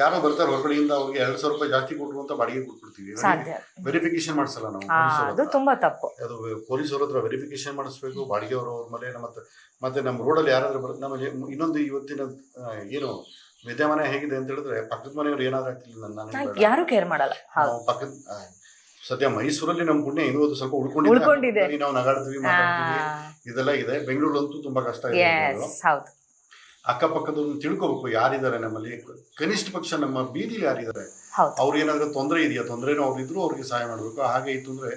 ಯಾರೋ ಬರ್ತಾರೆ ಹೊರಗಡೆಯಿಂದ ಅವ್ರಿಗೆ ಎರಡ್ ಸಾವಿರ ರೂಪಾಯಿ ಜಾಸ್ತಿ ಕೊಟ್ಟರು ಅಂತ ಬಾಡಿಗೆ ಕೊಟ್ಬಿಡ್ತೀವಿ. ವೆರಿಫಿಕೇಶನ್ ಮಾಡಿಸಲ್ಲ ನಾವು ಅದು. ತುಂಬಾ ತಪ್ಪು. ಅದು ಪೊಲೀಸರ ಹತ್ರ ವೆರಿಫಿಕೇಶನ್ ಮಾಡಿಸ್ಬೇಕು ಬಾಡಿಗೆ ಅವರು ಅವ್ರ ಮನೆ ಮತ್ತೆ ಮತ್ತೆ ನಮ್ಮ ರೋಡಲ್ಲಿ ಯಾರಾದ್ರೂ ನಮ್ಮ ನಮಗೆ ಇನ್ನೊಂದು ಇವತ್ತಿನ ಏನು ವಿದ್ಯಮಾನ ಹೇಗಿದೆ ಅಂತ ಹೇಳಿದ್ರೆ ಪಕ್ಕದ ಮನೆಯವ್ರು ಏನಾದ್ರೂ ಆಗ್ತಿಲ್ಲ ನಾನು ಯಾರು ಕೇರ್ ಮಾಡಲ್ಲ. ಪಕ್ಕದ ಸದ್ಯ ಮೈಸೂರಲ್ಲಿ ನಮ್ಮ ಪುಣ್ಯ ಇನ್ನೂ ಸ್ವಲ್ಪ ಉಳ್ಕೊಂಡಿದೆ. ನಾವು ನಗಾಡ್ತೀವಿ ಇದೆಲ್ಲ ಇದೆ. ಬೆಂಗಳೂರಲ್ಲಂತೂ ತುಂಬಾ ಕಷ್ಟ ಇದೆ ಅಕ್ಕಪಕ್ಕದವ್ರನ್ನ ತಿಳ್ಕೋಬೇಕು ಯಾರಿದ್ದಾರೆ ನಮ್ಮಲ್ಲಿ. ಕನಿಷ್ಠ ಪಕ್ಷ ನಮ್ಮ ಬೀದಿಲಿ ಯಾರಿದ್ದಾರೆ? ಹೌದು. ಅವ್ರು ಏನಾದ್ರೂ ತೊಂದರೆ ಇದೆಯಾ? ತೊಂದರೆನೂ ಅವ್ರಿದ್ರು ಅವ್ರಿಗೆ ಸಹಾಯ ಮಾಡಬೇಕು. ಹಾಗೆ ಇತ್ತು ಅಂದ್ರೆ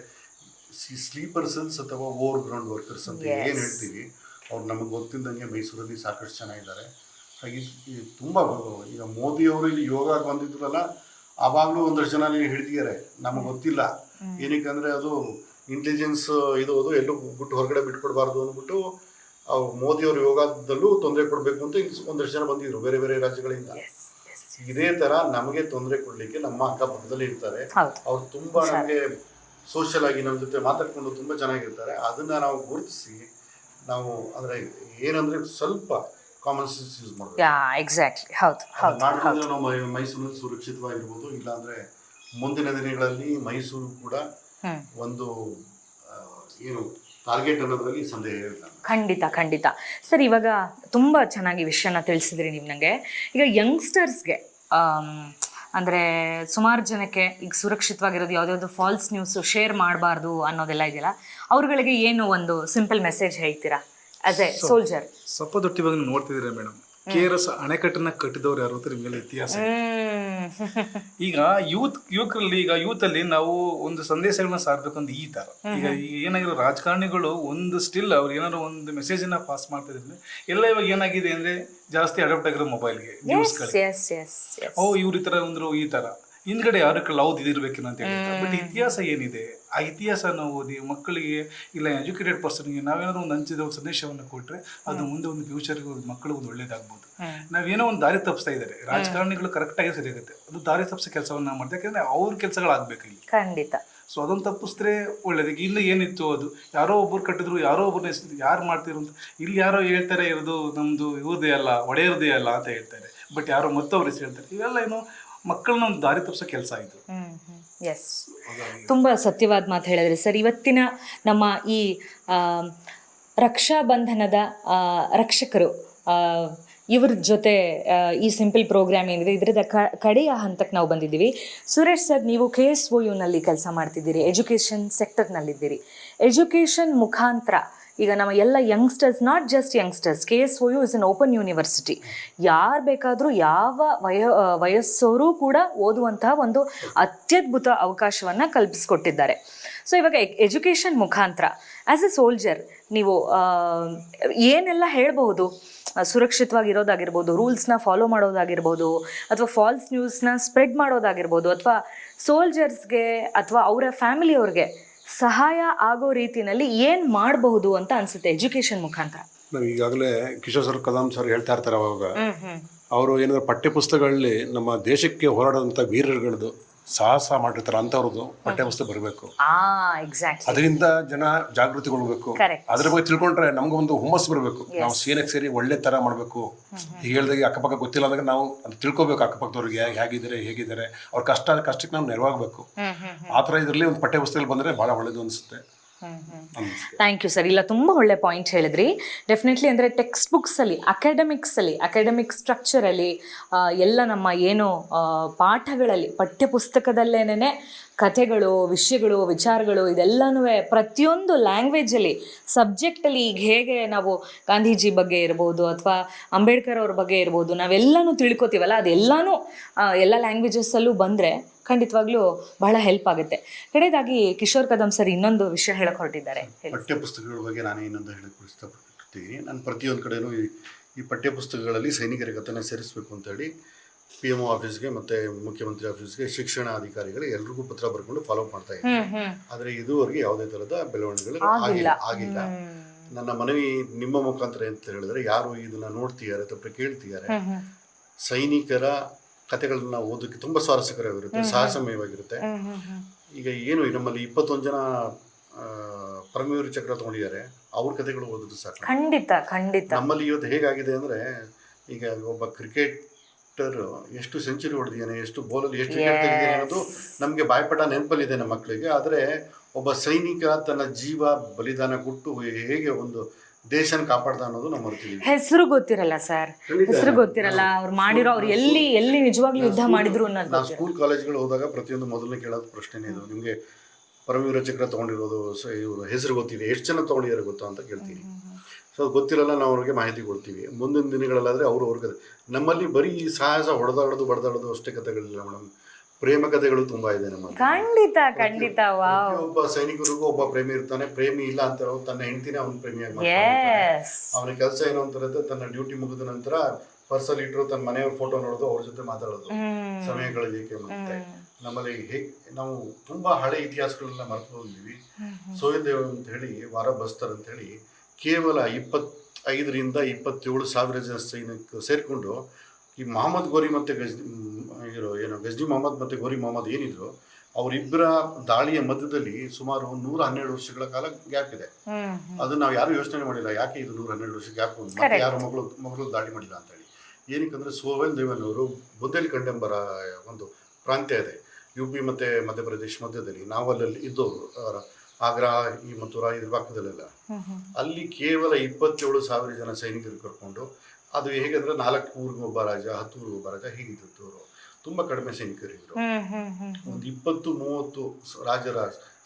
ಸ್ಲೀಪರ್ಸನ್ಸ್ ಅಥವಾ ಓವರ್ ಗ್ರೌಂಡ್ ವರ್ಕರ್ಸ್ ಅಂತ ಏನ್ ಏನು ಹೇಳ್ತೀವಿ ಅವ್ರು ನಮಗೆ ಗೊತ್ತಿದ್ದಂಗೆ ಮೈಸೂರಲ್ಲಿ ಸಾಕಷ್ಟು ಜನ ಇದ್ದಾರೆ. ಹಾಗೆ ತುಂಬ ಈಗ ಮೋದಿಯವರು ಇಲ್ಲಿ ಯೋಗ ಬಂದಿದ್ರಲ್ಲ ಆವಾಗಲೂ ಒಂದಷ್ಟು ಜನ ನೀವು ಹಿಡಿದಿದ್ದಾರೆ ನಮಗೆ ಗೊತ್ತಿಲ್ಲ. ಏನಕ್ಕೆ ಅಂದ್ರೆ ಅದು ಇಂಟೆಲಿಜೆನ್ಸ್ ಇದು ಅದು ಎಲ್ಲೂ ಬಿಟ್ಟು ಹೊರಗಡೆ ಬಿಟ್ಕೊಡ್ಬಾರ್ದು ಅಂದ್ಬಿಟ್ಟು ಅವ್ರು ಮೋದಿ ಅವ್ರ ಯೋಗದಲ್ಲೂ ತೊಂದರೆ ಕೊಡಬೇಕು ಅಂತ ಒಂದಷ್ಟು ಜನ ಬಂದಿದ್ರು ಬೇರೆ ಬೇರೆ ರಾಜ್ಯಗಳಿಂದ. ಇದೇ ತರ ನಮಗೆ ತೊಂದರೆ ಕೊಡಲಿಕ್ಕೆ ನಮ್ಮ ಅಕ್ಕಪಕ್ಕದಲ್ಲಿ ಇರ್ತಾರೆ. ಅವ್ರು ತುಂಬಾ ನಮಗೆ ಸೋಷಿಯಲ್ ಆಗಿ ನಮ್ಮ ಜೊತೆ ಮಾತಾಡ್ಕೊಂಡು ತುಂಬಾ ಚೆನ್ನಾಗಿರ್ತಾರೆ. ಅದನ್ನ ನಾವು ಗುರುತಿಸಿ ನಾವು ಅಂದರೆ ಏನಂದ್ರೆ ಸ್ವಲ್ಪ ಕಾಮನ್ ಸೆನ್ಸ್ ಯೂಸ್ ಮಾಡಬೇಕು. ಯಾ ಎಕ್ಸಾಕ್ಟ್ಲಿ ಹೌದು ಹೌದು ಮಾಡಿದ್ರೆ ನಾವು ಮೈ- ಸುರಕ್ಷಿತವಾಗಿರ್ಬೋದು ಇಲ್ಲಾಂದ್ರೆ ಮುಂದಿನ ದಿನಗಳಲ್ಲಿ ಮೈಸೂರು ಕೂಡ ಹ್ಮ್. ಒಂದು ಆ, ಏನು ಟಾರ್ಗೆಟ್ ಅನ್ನೋದ್ರಲ್ಲಿ ಸಂದೇಹ ಇಲ್ಲ ಖಂಡಿತ ಖಂಡಿತ. ಸರ್ ಇವಾಗ ತುಂಬ ಚೆನ್ನಾಗಿ ವಿಷಯನ ತಿಳಿಸಿದ್ರಿ ನೀವು ನನಗೆ ಈಗ ಯಂಗ್ಸ್ಟರ್ಸ್ಗೆ ಅಂದರೆ ಸುಮಾರು ಜನಕ್ಕೆ ಈಗ ಸುರಕ್ಷಿತವಾಗಿರೋದು ಯಾವುದ್ಯಾವುದು ಫಾಲ್ಸ್ ನ್ಯೂಸು ಶೇರ್ ಮಾಡಬಾರ್ದು ಅನ್ನೋದೆಲ್ಲ ಇದೆಯಲ್ಲ ಅವ್ರುಗಳಿಗೆ ಏನು ಒಂದು ಸಿಂಪಲ್ ಮೆಸೇಜ್ ಹೇಳ್ತೀರಾ? ಆಸ್ ಎ ಸೋಲ್ಜರ್ ಸಪ್ಪದೊಟ್ಟಿ ಬಗ್ಗೆ ನೋಡ್ತಿದ್ದೀರಾ ಮೇಡಮ್? ಕೆ ಆರ್ ಎಸ್ ಅಣೆಕಟ್ಟನ್ನ ಕಟ್ಟಿದವರು ಯಾರು ಅಂತ ನಿಮಗೆಲ್ಲ ಇತಿಹಾಸ. ಈಗ ಯೂತ್ ಯುವಕರಲ್ಲಿ ಈಗ ಯೂತ್ ಅಲ್ಲಿ ನಾವು ಒಂದು ಸಂದೇಶಗಳನ್ನ ಸಾರ್ಬೇಕಂತ ಈ ತರ. ಈಗ ಏನಾಗಿರೋ ರಾಜಕಾರಣಿಗಳು ಒಂದು ಸ್ಟಿಲ್ ಅವ್ರು ಏನಾದ್ರು ಒಂದು ಮೆಸೇಜ್ ಅನ್ನ ಪಾಸ್ ಮಾಡ್ತಿದ್ರೆ ಎಲ್ಲ ಇವಾಗ ಏನಾಗಿದೆ ಅಂದ್ರೆ ಜಾಸ್ತಿ ಅಡಾಪ್ಟ್ ಆಗಿರೋ ಮೊಬೈಲ್ಗೆ ಎಸ್ ಓ ಇವ್ರ ಈ ತರ ಅಂದ್ರು ಈ ತರ. ಹಿಂದ್ಗಡೆ ಲೌದ್ ಇದಿರ್ಬೇಕೇನೋ ಅಂತ ಹೇಳಿ ಬಟ್ ಇತಿಹಾಸ ಏನಿದೆ? ಆ ಇತಿಹಾಸನ ಓದಿ ಮಕ್ಕಳಿಗೆ ಇಲ್ಲ ಎಜುಕೇಟೆಡ್ ಪರ್ಸನ್ಗೆ ನಾವೇನಾದ್ರು ಒಂದು ಹಂಚಿದ ಒಂದು ಸಂದೇಶವನ್ನು ಕೊಟ್ರೆ ಅದು ಮುಂದೆ ಒಂದು ಫ್ಯೂಚರ್ಗೆ ಮಕ್ಕಳಿಗೆ ಒಂದು ಒಳ್ಳೇದಾಗ್ಬೋದು. ನಾವೇನೋ ಒಂದು ದಾರಿ ತಪ್ಪಿಸ್ತಾ ಇದ್ದಾರೆ. ರಾಜಕಾರಣಿಗಳು ಕರೆಕ್ಟಾಗಿ ಸರಿಯಾಗುತ್ತೆ. ಅದು ದಾರಿ ತಪ್ಪಿಸೋ ಕೆಲಸವನ್ನು ಮಾಡ್ತಾರೆ. ಯಾಕಂದ್ರೆ ಅವ್ರ ಕೆಲಸಗಳಾಗಬೇಕು ಇಲ್ಲಿ. ಖಂಡಿತ. ಸೊ ಅದನ್ನು ತಪ್ಪಿಸಿದ್ರೆ ಒಳ್ಳೇದು. ಈಗ ಇಲ್ಲಿ ಏನಿತ್ತು ಅದು? ಯಾರೋ ಒಬ್ಬರು ಕಟ್ಟಿದ್ರು ಯಾರೋ ಒಬ್ಬರು ಹೆಸರು ಯಾರು ಮಾಡ್ತಿರು ಅಂತ. ಇಲ್ಲಿ ಯಾರೋ ಹೇಳ್ತಾರೆ ಇರೋದು ನಮ್ಮದು ಇವ್ರದೇ ಅಲ್ಲ ಒಡೆಯರದೇ ಅಲ್ಲ ಅಂತ ಹೇಳ್ತಾರೆ. ಬಟ್ ಯಾರೋ ಮತ್ತೊಬ್ಬರು ಹೆಸರು ಹೇಳ್ತಾರೆ. ಇವೆಲ್ಲ ಏನು ಮಕ್ಕಳನ್ನ ಒಂದು ದಾರಿ ತಪ್ಪಿಸೋ ಕೆಲಸ ಆಯಿತು. ಎಸ್ ತುಂಬ ಸತ್ಯವಾದ ಮಾತು ಹೇಳಿದ್ರಿ. ಸರ್ ಇವತ್ತಿನ ನಮ್ಮ ಈ ರಕ್ಷಾ ರಕ್ಷಾಬಂಧನದ ರಕ್ಷಕರು ಇವ್ರ ಜೊತೆ ಈ ಸಿಂಪಲ್ ಪ್ರೋಗ್ರಾಮ್ ಏನಿದೆ ಇದರದ ಕ ಕಡೆಯ ಹಂತಕ್ಕೆ ನಾವು ಬಂದಿದ್ದೀವಿ. ಸುರೇಶ್ ಸರ್ ನೀವು ಕೆ ಎಸ್ ಒ ಯುನಲ್ಲಿ ಕೆಲಸ ಮಾಡ್ತಿದ್ದೀರಿ ಎಜುಕೇಷನ್ ಸೆಕ್ಟರ್ನಲ್ಲಿದ್ದೀರಿ ಎಜುಕೇಷನ್ ಮುಖಾಂತರ ಈಗ ನಮ್ಮ ಎಲ್ಲ youngsters not just youngsters K S O U is an open university ಯಾರು ಬೇಕಾದರೂ ಯಾವ ವಯ ಆ, ಕೂಡ ಓದುವಂತಹ ಒಂದು ಅತ್ಯದ್ಭುತ ಅವಕಾಶವನ್ನು ಕಲ್ಪಿಸಿಕೊಟ್ಟಿದ್ದಾರೆ. ಸೊ ಇವಾಗ ಎಜುಕೇಷನ್ ಮುಖಾಂತರ ಆ್ಯಸ್ ಎ ಸೋಲ್ಜರ್ ನೀವು ಏನೆಲ್ಲ ಹೇಳಬಹುದು? ಸುರಕ್ಷಿತವಾಗಿರೋದಾಗಿರ್ಬೋದು ರೂಲ್ಸ್ನ ಫಾಲೋ ಮಾಡೋದಾಗಿರ್ಬೋದು ಅಥವಾ ಫಾಲ್ಸ್ ನ್ಯೂಸ್ನ ಸ್ಪ್ರೆಡ್ ಮಾಡೋದಾಗಿರ್ಬೋದು ಅಥವಾ ಸೋಲ್ಜರ್ಸ್ಗೆ ಅಥವಾ ಅವರ ಫ್ಯಾಮಿಲಿಯವ್ರಿಗೆ ಸಹಾಯ ಆಗೋ ರೀತಿಯಲ್ಲಿ ಏನ್ ಮಾಡಬಹುದು ಅಂತ ಅನ್ಸುತ್ತೆ ಎಜುಕೇಶನ್ ಮುಖಾಂತರ? ನಾವು ಈಗಾಗಲೇ ಕಿಶೋರ್ ಸರ್ ಕದಂ ಸರ್ ಹೇಳ್ತಾ ಇರ್ತಾರೆ ಅವಾಗ. ಅವರು ಏನಾದ್ರು ಪಠ್ಯಪುಸ್ತಕಗಳಲ್ಲಿ ನಮ್ಮ ದೇಶಕ್ಕೆ ಹೋರಾಡುವಂಥ ವೀರರುಗಳದ್ದು ಸಾಹಸ ಮಾಡಿರ್ತಾರೆ ಅಂತವ್ರದ್ದು ಪಠ್ಯವಸ್ತು ಬರಬೇಕು. ಅದರಿಂದ ಜನ ಜಾಗೃತಿಗೊಳ್ಬೇಕು. ಅದ್ರ ಬಗ್ಗೆ ತಿಳ್ಕೊಂಡ್ರೆ ನಮ್ಗೆ ಒಂದು ಹುಮ್ಮಸ್ ಬರಬೇಕು. ನಾವು ಸೇನೆಗೆ ಸೇರಿ ಒಳ್ಳೆ ತರ ಮಾಡಬೇಕು. ಈಗ ಹೇಳ್ದಾಗ ಅಕ್ಕಪಕ್ಕ ಗೊತ್ತಿಲ್ಲ ಅಂದಾಗ ನಾವು ಅದು ತಿಳ್ಕೊಬೇಕು ಅಕ್ಕಪಕ್ಕದವ್ರಿಗೆ ಹೇಗಿದ್ರೆ ಹೇಗಿದ್ದಾರೆ ಹೇಗಿದ್ದಾರೆ. ಅವ್ರ ಕಷ್ಟ ಕಷ್ಟಕ್ಕೆ ನಾವು ನೆರವಾಗಬೇಕು. ಆ ಥರ ಇದರಲ್ಲಿ ಒಂದು ಪಠ್ಯಪುಸ್ತಕಗಳು ಬಂದ್ರೆ ಬಹಳ ಒಳ್ಳೇದು ಅನ್ಸುತ್ತೆ. ಥ್ಯಾಂಕ್ ಯು ಸರ್ ಇಲ್ಲ, ತುಂಬ ಒಳ್ಳೆ ಪಾಯಿಂಟ್ ಹೇಳಿದ್ರಿ. ಡೆಫಿನೆಟ್ಲಿ ಅಂದರೆ ಟೆಕ್ಸ್ಟ್ ಬುಕ್ಸಲ್ಲಿ ಅಕಾಡೆಮಿಕ್ಸಲ್ಲಿ ಅಕಾಡೆಮಿಕ್ ಸ್ಟ್ರಕ್ಚರಲ್ಲಿ ಎಲ್ಲ ನಮ್ಮ ಏನು ಪಾಠಗಳಲ್ಲಿ ಪಠ್ಯಪುಸ್ತಕದಲ್ಲೇನೇ ಕಥೆಗಳು, ವಿಷಯಗಳು, ವಿಚಾರಗಳು, ಇದೆಲ್ಲನೂ ಪ್ರತಿಯೊಂದು ಲ್ಯಾಂಗ್ವೇಜಲ್ಲಿ ಸಬ್ಜೆಕ್ಟಲ್ಲಿ ಈಗ ಹೇಗೆ ನಾವು ಗಾಂಧೀಜಿ ಬಗ್ಗೆ ಇರ್ಬೋದು ಅಥವಾ ಅಂಬೇಡ್ಕರ್ ಅವ್ರ ಬಗ್ಗೆ ಇರ್ಬೋದು, ನಾವೆಲ್ಲನೂ ತಿಳ್ಕೊತೀವಲ್ಲ, ಅದೆಲ್ಲನೂ ಎಲ್ಲ ಲ್ಯಾಂಗ್ವೇಜಸ್ಸಲ್ಲೂ ಬಂದರೆ ಖಂಡಿತವಾಗ್ಲೂ ಬಹಳ ಹೆಲ್ಪ್ ಆಗುತ್ತೆ. ಕಡೆಯದಾಗಿ ಕಿಶೋರ್ ಕದಂ ಸರ್ ಇನ್ನೊಂದು ವಿಷಯ ಹೇಳಕ್ ಹೊರಟಿದ್ದಾರೆ. ಪಠ್ಯ ಪಠ್ಯಪುಸ್ತಕಗಳ ಬಗ್ಗೆ ನಾನು ಇನ್ನೊಂದು ಹೇಳಕ್ಕೆ ಇಷ್ಟಪಡ್ತೀನಿ ನಾನು ಪ್ರತಿಯೊಂದು ಕಡೆನೂ ಈ ಪಠ್ಯ ಪಠ್ಯಪುಸ್ತಕಗಳಲ್ಲಿ ಸೈನಿಕರ ಕಥೆನ ಸೇರಿಸಬೇಕು ಅಂತೇಳಿ ಪಿ ಎಂ ಒ ಆಫೀಸ್ಗೆ ಮತ್ತೆ ಮುಖ್ಯಮಂತ್ರಿ ಆಫೀಸ್ಗೆ ಶಿಕ್ಷಣ ಅಧಿಕಾರಿಗಳು ಎಲ್ರಿಗೂ ಪತ್ರ ಬರ್ಕೊಂಡು ಫಾಲೋ ಮಾಡ್ತಾ ಇದ್ದೀನಿ. ಆದರೆ ಇದುವರೆಗೆ ಯಾವುದೇ ಥರದ ಬೆಳವಣಿಗೆಗಳು ಆಗಿಲ್ಲ. ಆಗಿಲ್ಲ. ನನ್ನ ಮನವಿ ನಿಮ್ಮ ಮುಖಾಂತರ ಅಂತ ಹೇಳಿದ್ರೆ ಯಾರು ಇದನ್ನ ನೋಡ್ತಿದ್ದಾರೆ ಅಥವಾ ಕೇಳ್ತಿದ್ದಾರೆ ಸೈನಿಕರ ಕಥೆಗಳನ್ನ ಓದೋಕ್ಕೆ ತುಂಬ ಸ್ವಾರಸ್ಯಕರವಾಗಿರುತ್ತೆ ಸಾಹಸಮಯವಾಗಿರುತ್ತೆ. ಈಗ ಏನು ನಮ್ಮಲ್ಲಿ ಇಪ್ಪತ್ತೊಂದು ಜನ ಪರಮವೀರ ಚಕ್ರ ತಗೊಂಡಿದ್ದಾರೆ. ಅವ್ರ ಕಥೆಗಳು ಓದೋದು ಸಾಕು. ಖಂಡಿತ ಖಂಡಿತ. ನಮ್ಮಲ್ಲಿ ಇವತ್ತು ಹೇಗಾಗಿದೆ ಅಂದರೆ ಈಗ ಒಬ್ಬ ಕ್ರಿಕೆಟರ್ ಎಷ್ಟು ಸೆಂಚುರಿ ಹೊಡೆದಿದ್ದಾನೆ ಎಷ್ಟು ಬೋಲಲ್ಲಿ ಎಷ್ಟು ತೆಗೆದಿದ್ದಾನೆ ಅನ್ನೋದು ನಮಗೆ ಬಾಯ್ಪಟ ನೆನಪಲ್ಲಿದೆ ನಮ್ಮ ಮಕ್ಕಳಿಗೆ. ಆದರೆ ಒಬ್ಬ ಸೈನಿಕ ತನ್ನ ಜೀವ ಬಲಿದಾನ ಕೊಟ್ಟು ಹೇಗೆ ಒಂದು ದೇಶನ ಕಾಪಾಡ್ದ ಅನ್ನೋದು ನಮ್ಮ ಹೆಸರು ಗೊತ್ತಿರಲ್ಲ ಸರ್. ಹೆಸರು ಗೊತ್ತಿರಲ್ಲ ಅವ್ರು ಮಾಡಿರೋ ಅವ್ರು ಎಲ್ಲಿ ಎಲ್ಲಿ ನಿಜವಾಗ್ಲೂ ಯುದ್ಧ ಮಾಡಿದ್ರು ಅನ್ನೋದು ನಾವು. ಸ್ಕೂಲ್ ಕಾಲೇಜ್ಗಳು ಹೋದಾಗ ಪ್ರತಿಯೊಂದು ಮೊದಲನೇ ಕೇಳೋದು ಪ್ರಶ್ನೆನೇ ಇದು. ನಿಮಗೆ ಪರಮವೀರ ಚಕ್ರ ತೊಗೊಂಡಿರೋದು ಹೆಸರು ಗೊತ್ತಿದೆ. ಎಷ್ಟು ಜನ ತೊಗೊಂಡಿದ್ದಾರೆ ಗೊತ್ತಾ ಅಂತ ಕೇಳ್ತೀನಿ. ಸೊ ಅದು ಗೊತ್ತಿರಲ್ಲ ನಾವು ಅವ್ರಿಗೆ ಮಾಹಿತಿ ಕೊಡ್ತೀವಿ. ಮುಂದಿನ ದಿನಗಳಲ್ಲಾದರೆ ಅವರು ಅವ್ರಿಗೆ ನಮ್ಮಲ್ಲಿ ಬರೀ ಸಾಹಸ ಹೊಡೆದಾಡೋದು ಬಡ್ದಾಡೋದು ಅಷ್ಟೇ ಕಥೆಗಳಿಲ್ಲ ಮೇಡಮ್. ಪ್ರೇಮ ಕಥೆಗಳು ತುಂಬಾ ಇದೆ ನಮ್ಮ ಖಂಡಿತ ಖಂಡಿತ ವಾವ್. ಒಬ್ಬ ಸೈನಿಕರಿಗೂ ಒಬ್ಬ ಪ್ರೇಮಿ ಇರ್ತಾನೆ. ಪ್ರೇಮಿ ಇಲ್ಲ ಅಂತ ತನ್ನ ಹೆಂಡತಿನ ಅವನ ಪ್ರೇಮಿಯಾಗಿ ಅವನ ಕೆಲಸ ಏನು ಅಂತ ಇರುತ್ತೆ ತನ್ನ ಡ್ಯೂಟಿ ಮುಗಿದ ನಂತರ ಪರ್ಸಲ್ ಇಟ್ಟರು ತನ್ನ ಮನೆಯವ್ರ ಫೋಟೋ ನೋಡೋದು ಅವ್ರ ಜೊತೆ ಮಾತಾಡೋದು. ಸಮಯಗಳು ಏಕೆ ಮತ್ತೆ? ನಮ್ಮಲ್ಲಿ ಹೇಗೆ ನಾವು ತುಂಬಾ ಹಳೆ ಇತಿಹಾಸಗಳನ್ನ ಮರೆತು ಹೋಗಿದ್ದೀವಿ. ಸೋಯದೇವ್ ಅಂತ ಹೇಳಿ ವಾರ ಬಸ್ತರ್ ಅಂತ ಹೇಳಿ ಕೇವಲ ಇಪ್ಪತ್ತೈದರಿಂದ ಇಪ್ಪತ್ತೇಳು ಸಾವಿರ ಜನ ಸೈನಿಕ ಸೇರಿಕೊಂಡು ಈ ಮೊಹಮ್ಮದ್ ಗೋರಿ ಮತ್ತೆ ಗಜ್ ಇರೋ ಏನು ಗಜ್ನಿ ಮೊಹಮ್ಮದ್ ಮತ್ತು ಗೌರಿ ಮೊಹಮ್ಮದ್ ಏನಿದ್ರು ಅವರಿಬ್ಬರ ದಾಳಿಯ ಮಧ್ಯದಲ್ಲಿ ಸುಮಾರು ನೂರ ಹನ್ನೆರಡು ವರ್ಷಗಳ ಕಾಲ ಗ್ಯಾಪ್ ಇದೆ. ಅದನ್ನ ನಾವು ಯಾರು ಯೋಚನೆ ಮಾಡಿಲ್ಲ ಯಾಕೆ ಇದು ನೂರ ಹನ್ನೆರಡು ವರ್ಷ ಗ್ಯಾಪ್ ಮತ್ತೆ ಯಾರು ಮಗಳು ಮಗಳು ದಾಳಿ ಮಾಡಿಲ್ಲ ಅಂತ ಹೇಳಿ. ಏನಕ್ಕಂದ್ರೆ ಸೋವೆಲ್ ದೇವನ್ ಅವರು ಬುಂದೇಲ್ಖಂಡ್ ಕಂಡೆಂಬರ ಒಂದು ಪ್ರಾಂತ್ಯ ಇದೆ. ಯು ಪಿ ಮತ್ತು ಮಧ್ಯಪ್ರದೇಶ ಮಧ್ಯದಲ್ಲಿ ನಾವು ಅಲ್ಲಲ್ಲಿ ಇದ್ದವರು ಅವರ ಆಗ್ರಾ ಈ ಮಥುರಾ ಇದ್ರ ಪಕ್ಕದಲ್ಲೆಲ್ಲ. ಅಲ್ಲಿ ಕೇವಲ ಇಪ್ಪತ್ತೇಳು ಸಾವಿರ ಜನ ಸೈನಿಕರು ಕರ್ಕೊಂಡು ಅದು ಹೇಗೆಂದ್ರೆ ನಾಲ್ಕು ಊರಿಗೆ ಒಬ್ಬ ರಾಜ ಹತ್ತು ಊರಿಗೆ ಒಬ್ಬ ರಾಜ ಅವರು ತುಂಬ ಕಡಿಮೆ ಸೈನಿಕರಿದ್ರು ಒಂದು ಇಪ್ಪತ್ತು ಮೂವತ್ತು ರಾಜರ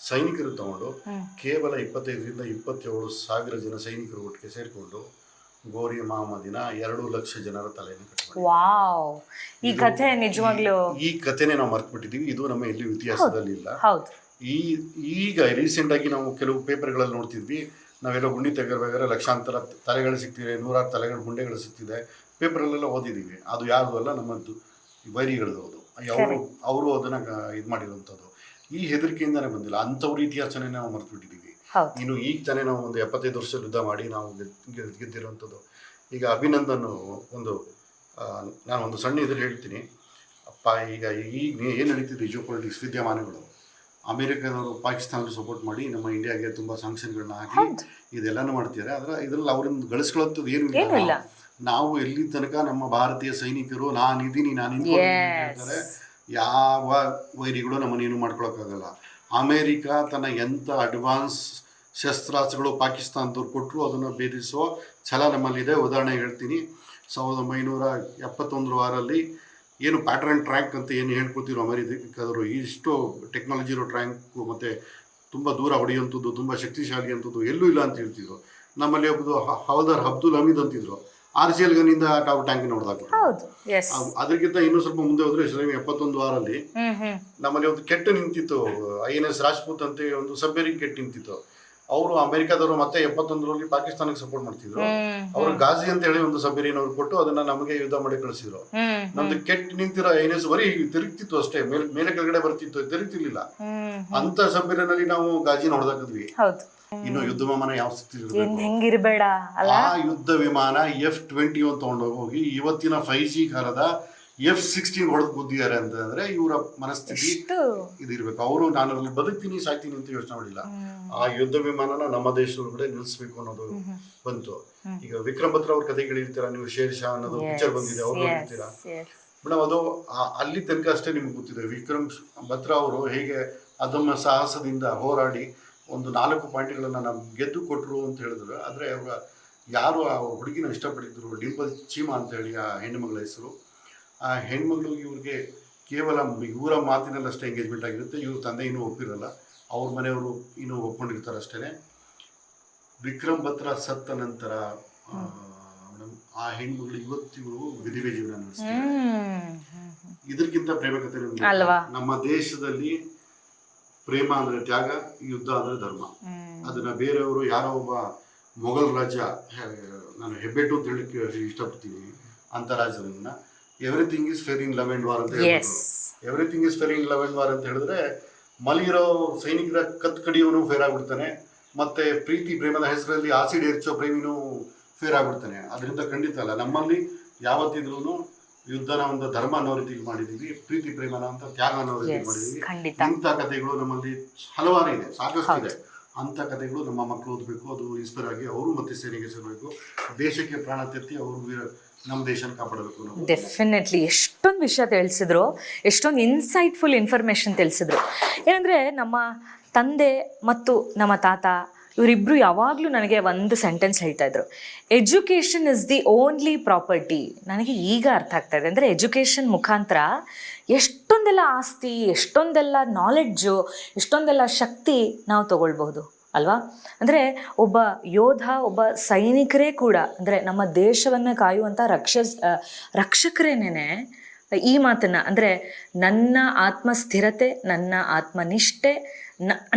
ಸೈನಿಕರು ತಗೊಂಡು. ಕೇವಲ ಇಪ್ಪತ್ತೈದರಿಂದ ಇಪ್ಪತ್ತೇಳು ಸಾವಿರ ಜನ ಸೈನಿಕರು ಒಟ್ಟಿಗೆ ಸೇರಿಕೊಂಡು ಗೋರಿ ಮಹಮ್ಮದಿನ ಎರಡು ಲಕ್ಷ ಜನರ ತಲೆಯನ್ನು ವಾವ್. ಈ ಕಥೆ ನಿಜವಾಗ್ಲೂ ಈ ಕಥೆನೇ ನಾವು ಮರ್ತ್ಬಿಟ್ಟಿದೀವಿ ಇದು ನಮ್ಮ ಇಲ್ಲಿ ಇತಿಹಾಸದಲ್ಲಿ ಇಲ್ಲ. ಈ ಈಗ ರೀಸೆಂಟ್ ಆಗಿ ನಾವು ಕೆಲವು ಪೇಪರ್ಗಳಲ್ಲಿ ನೋಡ್ತಿದ್ವಿ. ನಾವೆಲ್ಲ ಗುಂಡಿ ತೆಗಿರ್ಬೇಕಾದ್ರೆ ಲಕ್ಷಾಂತರ ತಲೆಗಳು ಸಿಗ್ತಿದೆ ನೂರಾರು ತಲೆಗಳು ಗುಂಡೆಗಳು ಸಿಗ್ತಿದೆ. ಪೇಪರಲ್ಲೆಲ್ಲ ಓದಿದ್ದೀವಿ. ಅದು ಯಾರು ಅಲ್ಲ ನಮ್ಮದು ವೈರಿಗಳದು ಅದು. ಅವರು ಅವರು ಅದನ್ನ ಇದು ಮಾಡಿರುವಂಥದ್ದು. ಈ ಹೆದರಿಕೆಯಿಂದನೇ ಬಂದಿಲ್ಲ. ಅಂಥವ್ರ ಇತಿಹಾಸನೇ ನಾವು ಮರೆತು ಬಿಟ್ಟಿದ್ದೀವಿ ಇನ್ನು ಈಗ ತಾನೇ ನಾವು ಒಂದು ಎಪ್ಪತ್ತೈದು ವರ್ಷ ಯುದ್ಧ ಮಾಡಿ ನಾವು ಗೆದ್- ಗೆದ್- ಗೆದ್ದಿರುವಂಥದ್ದು. ಈಗ ಅಭಿನಂದನ್ ಒಂದು ನಾನು ಒಂದು ಸಣ್ಣ ಇದ್ರ ಹೇಳ್ತೀನಿ. ಅಪ್ಪ ಈಗ ಈಗ ಏನು ನಡೀತಿದೆ ಜಿಯೋ ಪೊಲಿಟಿಕ್ಸ್ ವಿದ್ಯಮಾನಗಳು? ಅಮೆರಿಕನವರು ಪಾಕಿಸ್ತಾನಕ್ಕೆ ಸಪೋರ್ಟ್ ಮಾಡಿ ನಮ್ಮ ಇಂಡಿಯಾಗೆ ತುಂಬ ಸ್ಯಾಂಕ್ಷನ್ಗಳನ್ನ ಹಾಕಿ ಇದೆಲ್ಲನೂ ಮಾಡ್ತಿದ್ದಾರೆ ಆದರೆ ಇದರಲ್ಲಿ ಅವ್ರನ್ನ ಗಳಿಸ್ಕೊಳ್ಳೋದು ಏನು ಏನೂ ಇಲ್ಲ. ನಾವು ಎಲ್ಲಿ ತನಕ ನಮ್ಮ ಭಾರತೀಯ ಸೈನಿಕರು ನಾನಿದ್ದೀನಿ ನಾನು ಹೇಳ್ತಾರೆ ಯಾವ ವೈರಿಗಳು ನಮ್ಮನ್ನೇನು ಮಾಡ್ಕೊಳಕ್ಕಾಗಲ್ಲ. ಅಮೇರಿಕ ತನ್ನ ಎಂಥ ಅಡ್ವಾನ್ಸ್ ಶಸ್ತ್ರಾಸ್ತ್ರಗಳು ಪಾಕಿಸ್ತಾನದವ್ರು ಕೊಟ್ಟರು ಅದನ್ನು ಭೇದಿಸುವ ಛಲ ನಮ್ಮಲ್ಲಿದೆ. ಉದಾಹರಣೆ ಹೇಳ್ತೀನಿ ಸಾವಿರದ ಒಂಬೈನೂರ ಎಪ್ಪತ್ತೊಂದರ ವಾರಲ್ಲಿ ಏನು ಪ್ಯಾಟ್ರನ್ ಟ್ರ್ಯಾಂಕ್ ಅಂತ ಏನು ಹೇಳ್ಕೊತಿರೋ ಅಮೆರಿಕದವರು ಇಷ್ಟು ಟೆಕ್ನಾಲಜಿ ಇರೋ ಟ್ರ್ಯಾಂಕು ಮತ್ತು ತುಂಬ ದೂರ ಹೊಡೆಯುವಂಥದ್ದು ತುಂಬ ಶಕ್ತಿಶಾಲಿ ಅಂಥದ್ದು ಎಲ್ಲೂ ಇಲ್ಲ ಅಂತ ಹೇಳ್ತಿದ್ರು. ನಮ್ಮಲ್ಲಿ ಒಬ್ಬರು ಹ- ಹವಲ್ದಾರ್ ಅಬ್ದುಲ್ ಹಮೀದ್ ಅಂತಿದ್ರು. ಆರ್ ಸಿ ಎಲ್ ಗನ್ನಿಂದ ನಾವು ಟ್ಯಾಂಕ್ ನೋಡಿದಾಗ. ಹೌದು ಎಸ್ ಅದಕ್ಕಿಂತ ಇನ್ನೂ ಸ್ವಲ್ಪ ಮುಂದೆ ಹೋದ್ರೆ ಶ್ರೀ ಎಪ್ಪತ್ತೊಂದು ವಾರಲ್ಲಿ ನಮ್ಮಲ್ಲಿ ಒಂದು ಕೆಟ್ಟು ನಿಂತಿತ್ತು. ಐ ಎನ್ ಎಸ್ ರಾಜ್ಪೂತ್ ಅಂತ ಒಂದು ಸಬ್ಮೆರಿನ್ ಕೆಟ್ಟು ನಿಂತಿತ್ತು. ಅವರು ಅಮೆರಿಕಾದವರು ಮತ್ತೆ ಎಪ್ಪತ್ತೊಂದರಲ್ಲಿ ಪಾಕಿಸ್ತಾನಕ್ಕೆ ಸಪೋರ್ಟ್ ಮಾಡ್ತಿದ್ರು. ಅವರು ಗಾಜಿ ಅಂತ ಹೇಳಿ ಒಂದು ಸಬ್ಮೆರಿನ್ ಅವ್ರು ಕೊಟ್ಟು ಅದನ್ನ ನಮಗೆ ಯುದ್ಧ ಮಾಡಿ ಕಳಿಸಿದ್ರು. ನಮ್ದು ಕೆಟ್ಟ ನಿಂತಿರೋ ಐನೆಸ್ ಬರೀ ತಿರುಗ್ತಿತ್ತು ಅಷ್ಟೇ. ಮೇಲೆ ಮೇಲೆ ಕೆಳಗಡೆ ಬರ್ತಿತ್ತು ತಿರುಗ್ತಿರ್ಲಿಲ್ಲ. ಅಂತ ಸಬ್ಮೆರಿನ್ ಅಲ್ಲಿ ನಾವು ಗಾಜಿ ನೋಡ್ದಾಕಿದ್ವಿ. ಇನ್ನು ಯುದ್ಧ ವಿಮಾನ ಯಾವ ಸ್ಥಿತಿ? ಹೆಂಗಿರ್ಬೇಡ ಆ ಯುದ್ಧ ವಿಮಾನ ಎಫ್ ಟ್ವೆಂಟಿ ಒನ್ ತಗೊಂಡೋಗಿ ಹೋಗಿ ಇವತ್ತಿನ ಫೈವ್ ಜಿ ಕಾಲದ ಎಫ್ ಸಿಕ್ಸ್ಟೀನ್ ಹೊಡೆದು ಕೂತಿದ್ದಾರೆ ಅಂತಂದ್ರೆ ಇವರ ಮನಸ್ಥಿತಿ ಇದಿರ್ಬೇಕು. ಅವರು ನಾನು ಅಲ್ಲಿ ಬದುಕ್ತೀನಿ ಸಾಯ್ತೀನಿ ಅಂತ ಯೋಚನೆ ಮಾಡಿಲ್ಲ. ಆ ಯುದ್ಧ ವಿಮಾನನ ನಮ್ಮ ದೇಶದ ಕಡೆ ನಿಲ್ಲಿಸ್ಬೇಕು ಅನ್ನೋದು ಬಂತು. ಈಗ ವಿಕ್ರಮ್ ಭತ್ರ ಅವ್ರ ಕತೆ ಕೇಳಿರ್ತೀರಾ ನೀವು ಶೇರ್ ಶಾ ಅನ್ನೋದು ಪಿಕ್ಚರ್ ಬಂದಿದೆ ಅವ್ರು ನೋಡಿರ್ತೀರಾ ಮೇಡಮ್ ಅದು ಅಲ್ಲಿ ತನಕ ಅಷ್ಟೇ ನಿಮ್ಗೆ ಗೊತ್ತಿದೆ. ವಿಕ್ರಮ್ ಭತ್ರ ಅವರು ಹೇಗೆ ಅದಮ್ಮ ಸಾಹಸದಿಂದ ಹೋರಾಡಿ ಒಂದು ನಾಲ್ಕು ಪಾಯಿಂಟ್ಗಳನ್ನ ನಾವು ಗೆದ್ದು ಕೊಟ್ಟರು ಅಂತ ಹೇಳಿದ್ರು. ಆದರೆ ಅವಾಗ ಯಾರು ಆ ಹುಡುಗಿನ ಇಷ್ಟಪಟ್ಟಿದ್ರು ಡಿಂಪಲ್ ಚೀಮಾ ಅಂತ ಹೇಳಿ ಆ ಹೆಣ್ಣುಮಗಳ ಹೆಸರು ಆ ಹೆಣ್ಮಗಳು ಇವ್ರಿಗೆ ಕೇವಲ ಇವರ ಮಾತಿನಲ್ಲಷ್ಟೇ ಎಂಗೇಜ್ಮೆಂಟ್ ಆಗಿರುತ್ತೆ. ಇವ್ರ ತಂದೆ ಇನ್ನೂ ಒಪ್ಪಿರಲ್ಲ. ಅವ್ರ ಮನೆಯವರು ಇನ್ನೂ ಒಪ್ಕೊಂಡಿರ್ತಾರೆ ಅಷ್ಟೇ ವಿಕ್ರಮ್ ಭತ್ರ ಸತ್ತ ನಂತರ ಆ, ಹೆಣ್ಮಗಳು ಇವತ್ತಿಗೂ ವಿಧಿವೆ ಜೀವನ ನಡೆಸ್ತಾರೆ ಇದಕ್ಕಿಂತ ಪ್ರೇಮ ಕಥೆ ಅಲ್ವಾ? ನಮ್ಮ ದೇಶದಲ್ಲಿ ಪ್ರೇಮ ಅಂದ್ರೆ ತ್ಯಾಗ ಯುದ್ಧ ಅಂದ್ರೆ ಧರ್ಮ. ಅದನ್ನ ಬೇರೆಯವರು ಯಾರೋ ಒಬ್ಬ ಮೊಘಲ್ ರಾಜ್ಯ ನಾನು ಹೆಬ್ಬೆಟ್ಟು ಅಂತ ಹೇಳಿಕ್ಕೆ ಇಷ್ಟಪಡ್ತೀನಿ ಅಂತ ರಾಜ್ಯದನ್ನ everything is fairing in love and war ಅಂತ ಹೇಳಿದ್ರು everything is fair in love and war ಅಂತ ಹೇಳಿದ್ರೆ ಮಲಗಿರೋ ಸೈನಿಕರ ಕತ್ ಕಡಿಯವನು ಫೇರ್ ಆಗ್ಬಿಡ್ತಾನೆ ಮತ್ತೆ ಪ್ರೀತಿ ಪ್ರೇಮದ ಹೆಸರಲ್ಲಿ ಆಸಿಡ್ ಎರಚೋ ಪ್ರೇಮಿನೂ ಫೇರ್ ಆಗ್ಬಿಡ್ತಾನೆ. ಅದರಿಂದ ಖಂಡಿತ ಅಲ್ಲ ನಮ್ಮಲ್ಲಿ ಯಾವತ್ತಿದ್ರೂ ಯುದ್ಧನ ಒಂದು ಧರ್ಮ ಅನ್ನೋ ರೀತಿಗೆ ಮಾಡಿದೀವಿ ಪ್ರೀತಿ ಪ್ರೇಮನ ಅಂತ ತ್ಯಾಗ ಅನ್ನೋ ರೀತಿ ಮಾಡಿದೀವಿ. ಇಂಥ ಕಥೆಗಳು ನಮ್ಮಲ್ಲಿ ಹಲವಾರು ಇದೆ ಸಾಕಷ್ಟು ಇದೆ. ಅಂಥ ಕಥೆಗಳು ನಮ್ಮ ಮಕ್ಕಳು ಓದಬೇಕು ಅದು ಇನ್ಸ್ಪೈರ್ ಆಗಿ ಅವರು ಮತ್ತೆ ಸೇನೆಗೆ ಸೇರಬೇಕು. ದೇಶಕ್ಕೆ ಪ್ರಾಣ ತೆತ್ತಿ ಅವರು ವೀರ- ನಮ್ಮ ದೇಶನ ಕಾಪಾಡಬೇಕು ನಾವು. ಡೆಫಿನೆಟ್ಲಿ ಎಷ್ಟೊಂದು ವಿಷಯ ತಿಳಿಸಿದ್ರು ಎಷ್ಟೊಂದು ಇನ್ಸೈಟ್ಫುಲ್ ಇನ್ಫಾರ್ಮೇಷನ್ ತಿಳಿಸಿದ್ರು. ಏನಂದರೆ ನಮ್ಮ ತಂದೆ ಮತ್ತು ನಮ್ಮ ತಾತ ಇವರಿಬ್ಬರು ಯಾವಾಗಲೂ ನನಗೆ ಒಂದು ಸೆಂಟೆನ್ಸ್ ಹೇಳ್ತಾ ಇದ್ರು. Education is the only property ನನಗೆ ಈಗ ಅರ್ಥ ಆಗ್ತಾ ಇದೆ. ಅಂದರೆ ಎಜುಕೇಷನ್ ಮುಖಾಂತರ ಎಷ್ಟೊಂದೆಲ್ಲ ಆಸ್ತಿ, ಎಷ್ಟೊಂದೆಲ್ಲ ನಾಲೆಡ್ಜು ಎಷ್ಟೊಂದೆಲ್ಲ ಶಕ್ತಿ ನಾವು ತಗೊಳ್ಬಹುದು, ಅಲ್ವಾ? ಅಂದರೆ ಒಬ್ಬ ಯೋಧ, ಒಬ್ಬ ಸೈನಿಕರೇ ಕೂಡ, ಅಂದರೆ ನಮ್ಮ ದೇಶವನ್ನು ಕಾಯುವಂಥ ರಕ್ಷ ರಕ್ಷಕರೇನೇ ಈ ಮಾತನ್ನು, ಅಂದರೆ ನನ್ನ ಆತ್ಮಸ್ಥಿರತೆ, ನನ್ನ ಆತ್ಮನಿಷ್ಠೆ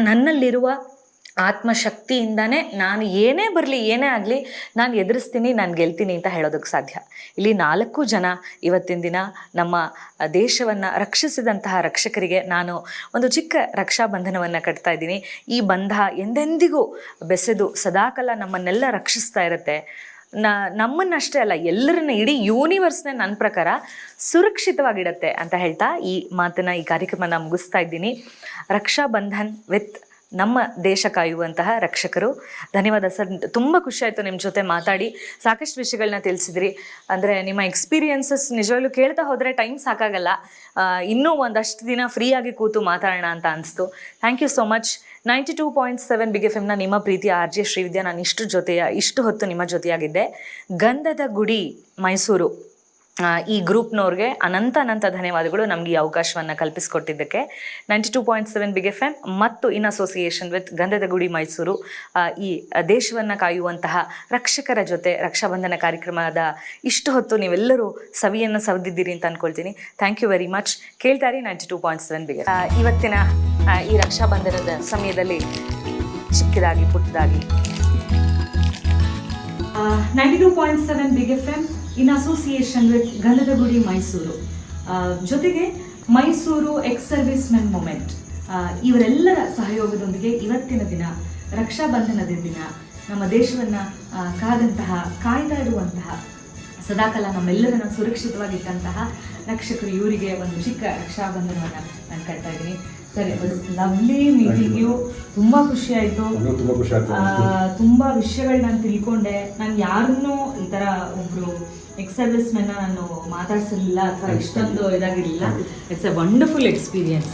ನನ್ನಲ್ಲಿರುವ ಆತ್ಮಶಕ್ತಿಯಿಂದನೇ ನಾನು ಏನೇ ಬರಲಿ, ಏನೇ ಆಗಲಿ ನಾನು ಎದುರಿಸ್ತೀನಿ, ನಾನು ಗೆಲ್ತೀನಿ ಅಂತ ಹೇಳೋದಕ್ಕೆ ಸಾಧ್ಯ. ಇಲ್ಲಿ ನಾಲ್ಕು ಜನ ಇವತ್ತಿನ ದಿನ ನಮ್ಮ ದೇಶವನ್ನು ರಕ್ಷಿಸಿದಂತಹ ರಕ್ಷಕರಿಗೆ ನಾನು ಒಂದು ಚಿಕ್ಕ ರಕ್ಷಾ ಬಂಧನವನ್ನು ಕಟ್ತಾ ಇದ್ದೀನಿ. ಈ ಬಂಧ ಎಂದೆಂದಿಗೂ ಬೆಸೆದು ಸದಾಕಾಲ ನಮ್ಮನ್ನೆಲ್ಲ ರಕ್ಷಿಸ್ತಾ ಇರುತ್ತೆ. ನ ನಮ್ಮನ್ನಷ್ಟೇ ಅಲ್ಲ, ಎಲ್ಲರನ್ನ ಇಡೀ ಯೂನಿವರ್ಸ್ನೇ ನನ್ನ ಪ್ರಕಾರ ಸುರಕ್ಷಿತವಾಗಿಡತ್ತೆ ಅಂತ ಹೇಳ್ತಾ ಈ ಮಾತನ್ನ, ಈ ಕಾರ್ಯಕ್ರಮನ ಮುಗಿಸ್ತಾ ಇದ್ದೀನಿ. ರಕ್ಷಾ ಬಂಧನ್ ವಿತ್ ನಮ್ಮ ದೇಶ ಕಾಯುವಂತಹ ರಕ್ಷಕರು. ಧನ್ಯವಾದ ಸರ್. ತುಂಬ ಖುಷಿ ಆಯಿತು ನಿಮ್ಮ ಜೊತೆ ಮಾತಾಡಿ. ಸಾಕಷ್ಟು ವಿಷಯಗಳನ್ನ ತಿಳಿಸಿದ್ರಿ. ಅಂದರೆ ನಿಮ್ಮ ಎಕ್ಸ್ಪೀರಿಯನ್ಸಸ್ ನಿಜವಾಗ್ಲೂ ಕೇಳ್ತಾ ಹೋದರೆ ಟೈಮ್ ಸಾಕಾಗಲ್ಲ. ಇನ್ನೂ ಒಂದಷ್ಟು ದಿನ ಫ್ರೀಯಾಗಿ ಕೂತು ಮಾತಾಡೋಣ ಅಂತ ಅನಿಸ್ತು. Thank you so much ninety two point seven big F ನಿಮ್ಮ ಪ್ರೀತಿಯ ಆರ್ ಜೆ ಶ್ರೀವಿದ್ಯಾ ನಾನು ಇಷ್ಟು ಜೊತೆಯ, ಇಷ್ಟು ಹೊತ್ತು ನಿಮ್ಮ ಜೊತೆಯಾಗಿದ್ದೆ. ಗಂಧದ ಗುಡಿ, ಮೈಸೂರು. ಈ ಗ್ರೂಪ್ನವ್ರಿಗೆ ಅನಂತ ಅನಂತ ಧನ್ಯವಾದಗಳು ನಮಗೆ ಈ ಅವಕಾಶವನ್ನು ಕಲ್ಪಿಸಿಕೊಟ್ಟಿದ್ದಕ್ಕೆ. Ninety two point seven big F M ಮತ್ತು ಇನ್ ಅಸೋಸಿಯೇಷನ್ ವಿತ್ ಗಂಧದ ಗುಡಿ ಮೈಸೂರು ಈ ದೇಶವನ್ನು ಕಾಯುವಂತಹ ರಕ್ಷಕರ ಜೊತೆ ರಕ್ಷಾಬಂಧನ ಕಾರ್ಯಕ್ರಮದ ಇಷ್ಟು ಹೊತ್ತು ನೀವೆಲ್ಲರೂ ಸವಿಯನ್ನು ಸವಿದಿದ್ದೀರಿ ಅಂತ ಅನ್ಕೊಳ್ತೀನಿ. ಥ್ಯಾಂಕ್ ಯು ವೆರಿ ಮಚ್ ಕೇಳ್ತಾರೆ ninety two point seven big ಇವತ್ತಿನ ಈ ರಕ್ಷಾಬಂಧನದ ಸಮಯದಲ್ಲಿ ಚಿಕ್ಕದಾಗಿ ಪುಟ್ಟದಾಗಿ. Ninety two point seven big F M in association with Gandhadagudi Mysuru. ಜೊತೆಗೆ Mysuru ex service men movement ಇವರೆಲ್ಲರ ಸಹಯೋಗದೊಂದಿಗೆ ಇವತ್ತಿನ ದಿನ ರಕ್ಷಾಬಂಧನದ ದಿನ. ನಮ್ಮ ದೇಶವನ್ನು ಕಾದಂತಹ ಕಾಯ್ದಾ ಇರುವಂತಹ ಸದಾಕಾಲ ನಮ್ಮೆಲ್ಲರನ್ನ ಸುರಕ್ಷಿತವಾಗಿಟ್ಟಂತಹ ರಕ್ಷಕರು ಇವರಿಗೆ ಒಂದು ಚಿಕ್ಕ ರಕ್ಷಾಬಂಧನವನ್ನು ನಾನು ಕಟ್ತಾ ಇದ್ದೀನಿ. ಸರಿ ಲವ್ಲಿ ಮೀಟಿಂಗ್ ಯು ತುಂಬ ಖುಷಿ ಆಯಿತು. ತುಂಬ ವಿಷಯಗಳು ನಾನು ತಿಳ್ಕೊಂಡೆ. ನಾನು ಯಾರನ್ನೂ ಈ ತರ ಒಬ್ಬರು ಎಕ್ಸ್ ಸರ್ವಿಸ್ ನಾನು ಮಾತಾಡ್ಸಿರ್ಲಿಲ್ಲ ಅಥವಾ ಇಷ್ಟೊಂದು ಇದಾಗಿರಲಿಲ್ಲ. It's a wonderful experience